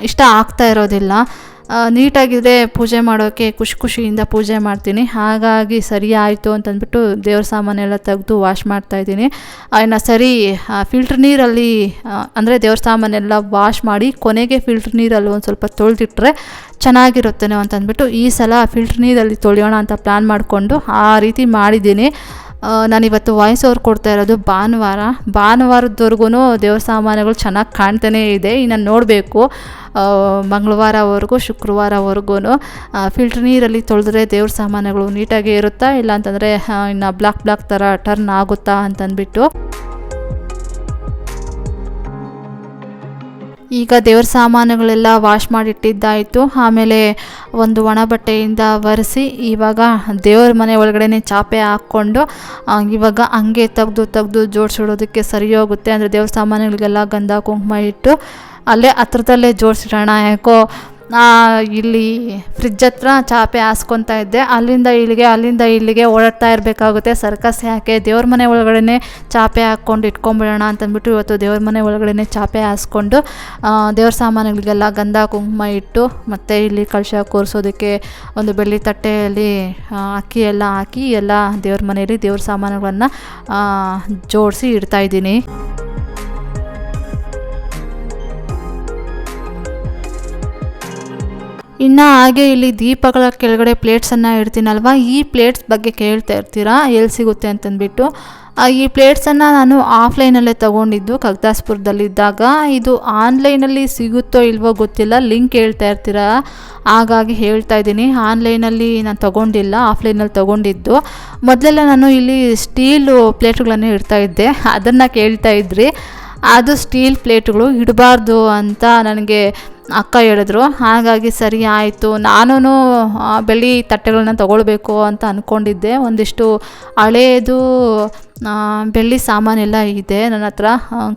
A: ಇಷ್ಟ ಆಗ್ತಾ ಇರೋದಿಲ್ಲ. ನೀಟಾಗಿದೆ ಪೂಜೆ ಮಾಡೋಕ್ಕೆ ಖುಷಿ ಖುಷಿಯಿಂದ ಪೂಜೆ ಮಾಡ್ತೀನಿ. ಹಾಗಾಗಿ ಸರಿ ಆಯಿತು ಅಂತಂದ್ಬಿಟ್ಟು ದೇವ್ರ ಸಾಮಾನೆಲ್ಲ ತೆಗೆದು ವಾಶ್ ಮಾಡ್ತಾ ಇದ್ದೀನಿ. ಇನ್ನು ಸರಿ ಫಿಲ್ಟ್ರ್ ನೀರಲ್ಲಿ ಅಂದರೆ ದೇವ್ರ ಸಾಮಾನೆಲ್ಲ ವಾಶ್ ಮಾಡಿ ಕೊನೆಗೆ ಫಿಲ್ಟ್ರ್ ನೀರಲ್ಲಿ ಒಂದು ಸ್ವಲ್ಪ ತೊಳೆದಿಟ್ರೆ ಚೆನ್ನಾಗಿರುತ್ತೇನೋ ಅಂತಂದ್ಬಿಟ್ಟು ಈ ಸಲ ಫಿಲ್ಟ್ರ್ ನೀರಲ್ಲಿ ತೊಳೆಯೋಣ ಅಂತ ಪ್ಲ್ಯಾನ್ ಮಾಡಿಕೊಂಡು ಆ ರೀತಿ ಮಾಡಿದ್ದೀನಿ. ನಾನಿವತ್ತು ವಾಯ್ಸ್ ಓವರ್ ಕೊಡ್ತಾ ಇರೋದು ಭಾನುವಾರ. ಭಾನುವಾರದವರೆಗೂ ದೇವ್ರ ಸಾಮಾನುಗಳು ಚೆನ್ನಾಗಿ ಕಾಣ್ತಾನೇ ಇದೆ. ಇನ್ನು ನೋಡಬೇಕು. ಮಂಗಳವಾರವರೆಗೂ ಶುಕ್ರವಾರವರೆಗೂ ಫಿಲ್ಟ್ರ್ ನೀರಲ್ಲಿ ತೊಳೆದ್ರೆ ದೇವ್ರ ಸಾಮಾನುಗಳು ನೀಟಾಗಿ ಇರುತ್ತಾ? ಇಲ್ಲ ಅಂತಂದರೆ ಇನ್ನು ಬ್ಲಾಕ್ ಬ್ಲಾಕ್ ಥರ ಟರ್ನ್ ಆಗುತ್ತಾ ಅಂತಂದ್ಬಿಟ್ಟು. ಈಗ ದೇವ್ರ ಸಾಮಾನುಗಳೆಲ್ಲ ವಾಶ್ ಮಾಡಿಟ್ಟಿದ್ದಾಯಿತು. ಆಮೇಲೆ ಒಂದು ಒಣ ಬಟ್ಟೆಯಿಂದ ಒರೆಸಿ ಇವಾಗ ದೇವ್ರ ಮನೆ ಒಳಗಡೆನೆ ಚಾಪೆ ಹಾಕ್ಕೊಂಡು ಇವಾಗ ಹಂಗೆ ತೆಗ್ದು ತೆಗ್ದು ಜೋಡಿಸಿಡೋದಕ್ಕೆ ಸರಿ ಹೋಗುತ್ತೆ. ಅಂದರೆ ದೇವ್ರ ಸಾಮಾನುಗಳಿಗೆಲ್ಲ ಗಂಧ ಕುಂಕುಮ ಇಟ್ಟು ಅಲ್ಲೇ ಹತ್ರದಲ್ಲೇ ಜೋಡಿಸಿಡೋಣ. ಯಾಕೋ ಇಲ್ಲಿ ಫ್ರಿಜ್ ಹತ್ರ ಚಾಪೆ ಹಾಸ್ಕೊತಾ ಇದ್ದೆ. ಅಲ್ಲಿಂದ ಇಲ್ಲಿಗೆ ಅಲ್ಲಿಂದ ಇಲ್ಲಿಗೆ ಓಡಾಡ್ತಾ ಇರಬೇಕಾಗುತ್ತೆ. ಸರ್ಕಸ್ ಯಾಕೆ? ದೇವ್ರ ಮನೆ ಒಳಗಡೆ ಚಾಪೆ ಹಾಕ್ಕೊಂಡು ಇಟ್ಕೊಂಬಿಡೋಣ ಅಂತಂದ್ಬಿಟ್ಟು ಇವತ್ತು ದೇವ್ರ ಮನೆ ಒಳಗಡೆ ಚಾಪೆ ಹಾಸ್ಕೊಂಡು ದೇವ್ರ ಸಾಮಾನುಗಳಿಗೆಲ್ಲ ಗಂಧ, ಕುಂಕುಮ ಇಟ್ಟು ಮತ್ತು ಇಲ್ಲಿ ಕಳಶ ಕೂರಿಸೋದಕ್ಕೆ ಒಂದು ಬೆಳ್ಳಿ ತಟ್ಟೆಯಲ್ಲಿ ಅಕ್ಕಿ ಎಲ್ಲ ಹಾಕಿ ಎಲ್ಲ ದೇವ್ರ ಮನೆಯಲ್ಲಿ ದೇವ್ರ ಸಾಮಾನುಗಳನ್ನು ಜೋಡಿಸಿ ಇಡ್ತಾಯಿದ್ದೀನಿ ಇನ್ನು ಹಾಗೆ ಇಲ್ಲಿ ದೀಪಗಳ ಕೆಳಗಡೆ ಪ್ಲೇಟ್ಸನ್ನು ಇಡ್ತೀನಲ್ವ? ಈ ಪ್ಲೇಟ್ಸ್ ಬಗ್ಗೆ ಕೇಳ್ತಾ ಇರ್ತೀರಾ? ಎಲ್ಲಿ ಸಿಗುತ್ತೆ ಅಂತಂದ್ಬಿಟ್ಟು. ಈ ಪ್ಲೇಟ್ಸನ್ನು ನಾನು ಆಫ್ಲೈನಲ್ಲೇ ತೊಗೊಂಡಿದ್ದು ಕಗ್ದಾಸ್ಪುರದಲ್ಲಿದ್ದಾಗ. ಇದು ಆನ್ಲೈನಲ್ಲಿ ಸಿಗುತ್ತೋ ಇಲ್ವೋ ಗೊತ್ತಿಲ್ಲ. ಲಿಂಕ್ ಹೇಳ್ತಾ ಇರ್ತೀರಾ? ಹಾಗಾಗಿ ಹೇಳ್ತಾ ಇದ್ದೀನಿ. ಆನ್ಲೈನಲ್ಲಿ ನಾನು ತೊಗೊಂಡಿಲ್ಲ. ಆಫ್ಲೈನಲ್ಲಿ ತೊಗೊಂಡಿದ್ದು. ಮೊದಲೆಲ್ಲ ನಾನು ಇಲ್ಲಿ ಸ್ಟೀಲು ಪ್ಲೇಟ್ಗಳನ್ನು ಇಡ್ತಾ ಇದ್ದೆ. ಅದನ್ನು ಕೇಳ್ತಾ ಇದ್ರಿ. ಅದು ಸ್ಟೀಲ್ ಪ್ಲೇಟ್ಗಳು ಇಡಬಾರ್ದು ಅಂತ ನನಗೆ ಅಕ್ಕ ಹೇಳಿದ್ರು ಹಾಗಾಗಿ ಸರಿ ಆಯಿತು ನಾನು ಬೆಳ್ಳಿ ತಟ್ಟೆಗಳನ್ನ ತೊಗೊಳ್ಬೇಕು ಅಂತ ಅಂದ್ಕೊಂಡಿದ್ದೆ ಒಂದಿಷ್ಟು ಹಳೇದು ಬೆಳ್ಳಿ ಸಾಮಾನೆಲ್ಲ ಇದೆ. ನನ್ನ ಹತ್ರ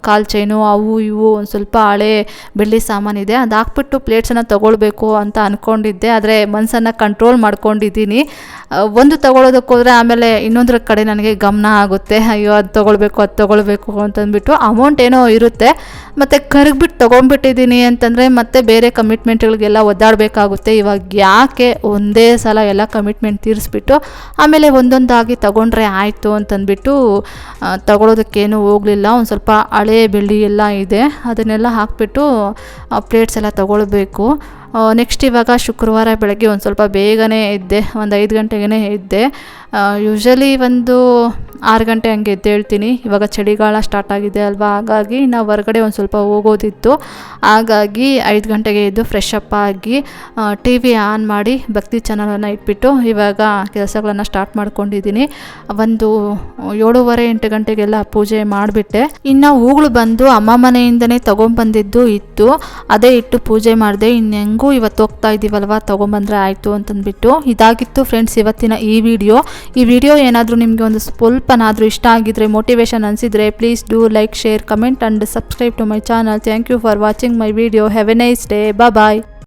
A: ಕಾಲು ಚೈನು ಅವು ಇವು ಒಂದು ಸ್ವಲ್ಪ ಹಳೆ ಬೆಳ್ಳಿ ಸಾಮಾನಿದೆ ಅದು ಹಾಕ್ಬಿಟ್ಟು ಪ್ಲೇಟ್ಸನ್ನು ತೊಗೊಳ್ಬೇಕು ಅಂತ ಅಂದ್ಕೊಂಡಿದ್ದೆ ಆದರೆ ಮನಸ್ಸನ್ನು ಕಂಟ್ರೋಲ್ ಮಾಡ್ಕೊಂಡಿದ್ದೀನಿ. ಒಂದು ತೊಗೊಳೋದಕ್ಕೆ ಹೋದರೆ ಆಮೇಲೆ ಇನ್ನೊಂದರ ಕಡೆ ನನಗೆ ಗಮನ ಆಗುತ್ತೆ. ಅಯ್ಯೋ, ಅದು ತೊಗೊಳ್ಬೇಕು ಅದು ತೊಗೊಳ್ಬೇಕು ಅಂತಂದ್ಬಿಟ್ಟು ಅಮೌಂಟ್ ಏನೋ ಇರುತ್ತೆ. ಮತ್ತು ಕರಗ್ಬಿಟ್ಟು ತೊಗೊಂಡ್ಬಿಟ್ಟಿದ್ದೀನಿ ಅಂತಂದರೆ ಮತ್ತೆ ಬೇರೆ ಕಮಿಟ್ಮೆಂಟ್ಗಳಿಗೆಲ್ಲ ಒದ್ದಾಡಬೇಕಾಗುತ್ತೆ. ಇವಾಗ ಯಾಕೆ ಒಂದೇ ಸಲ ಎಲ್ಲ ಕಮಿಟ್ಮೆಂಟ್ ತೀರಿಸ್ಬಿಟ್ಟು ಆಮೇಲೆ ಒಂದೊಂದಾಗಿ ತೊಗೊಂಡ್ರೆ ಆಯಿತು ಅಂತಂದ್ಬಿಟ್ಟು ಆ, ತಗೊಳೋದಕ್ಕೇನು ಹೋಗಲಿಲ್ಲ. ಒಂದು ಸ್ವಲ್ಪ ಹಳೆ ಬೆಳ್ಳಿ ಎಲ್ಲ ಇದೆ. ಅದನ್ನೆಲ್ಲ ಹಾಕಿಬಿಟ್ಟು ಪ್ಲೇಟ್ಸ್ ಎಲ್ಲ ತಗೊಳ್ಬೇಕು. ನೆಕ್ಸ್ಟ್ ಇವಾಗ ಶುಕ್ರವಾರ ಬೆಳಗ್ಗೆ ಒಂದು ಸ್ವಲ್ಪ ಬೇಗನೆ ಎದ್ದೆ, ಒಂದು ಐದು ಗಂಟೆಗೇ ಇದ್ದೆ ಯೂಶಲಿ ಒಂದು ಆರು ಗಂಟೆ ಹಂಗೆ ಎದ್ದೇಳ್ತೀನಿ ಇವಾಗ ಚಳಿಗಾಲ ಸ್ಟಾರ್ಟ್ ಆಗಿದೆ ಅಲ್ವಾ? ಹಾಗಾಗಿ ನಾವು ಹೊರಗಡೆ ಒಂದು ಸ್ವಲ್ಪ ಹೋಗೋದಿತ್ತು. ಹಾಗಾಗಿ ಐದು ಗಂಟೆಗೆ ಎದ್ದು ಫ್ರೆಶ್ ಅಪ್ ಆಗಿ ಟಿ ವಿ ಆನ್ ಮಾಡಿ ಭಕ್ತಿ ಚಾನಲನ್ನು ಇಟ್ಬಿಟ್ಟು ಇವಾಗ ಕೆಲಸಗಳನ್ನು ಸ್ಟಾರ್ಟ್ ಮಾಡ್ಕೊಂಡಿದ್ದೀನಿ. ಒಂದು ಏಳುವರೆ ಎಂಟು ಗಂಟೆಗೆಲ್ಲ ಪೂಜೆ ಮಾಡಿಬಿಟ್ಟೆ. ಇನ್ನು ಹೂಗಳು ಬಂದು ಅಮ್ಮ ಮನೆಯಿಂದನೇ ತೊಗೊಂಬಂದಿದ್ದು ಇತ್ತು. ಅದೇ ಇಟ್ಟು ಪೂಜೆ ಮಾಡಿದೆ. ಇನ್ನು ಹೆಂಗೂ ಇವತ್ತು ಹೋಗ್ತಾ ಇದ್ದೀವಲ್ವ ತೊಗೊಂಬಂದ್ರೆ ಆಯಿತು ಅಂತಂದ್ಬಿಟ್ಟು. ಇದಾಗಿತ್ತು ಫ್ರೆಂಡ್ಸ್ ಇವತ್ತಿನ ಈ ವಿಡಿಯೋ ಈ ವಿಡಿಯೋ ಏನಾದರೂ ನಿಮಗೆ ಒಂದು ಸ್ವಲ್ಪನಾದರೂ ಇಷ್ಟ ಆಗಿದ್ರೆ motivation ಅನಿಸಿದರೆ please do like share comment and subscribe to my channel thank you for watching my video have a nice day bye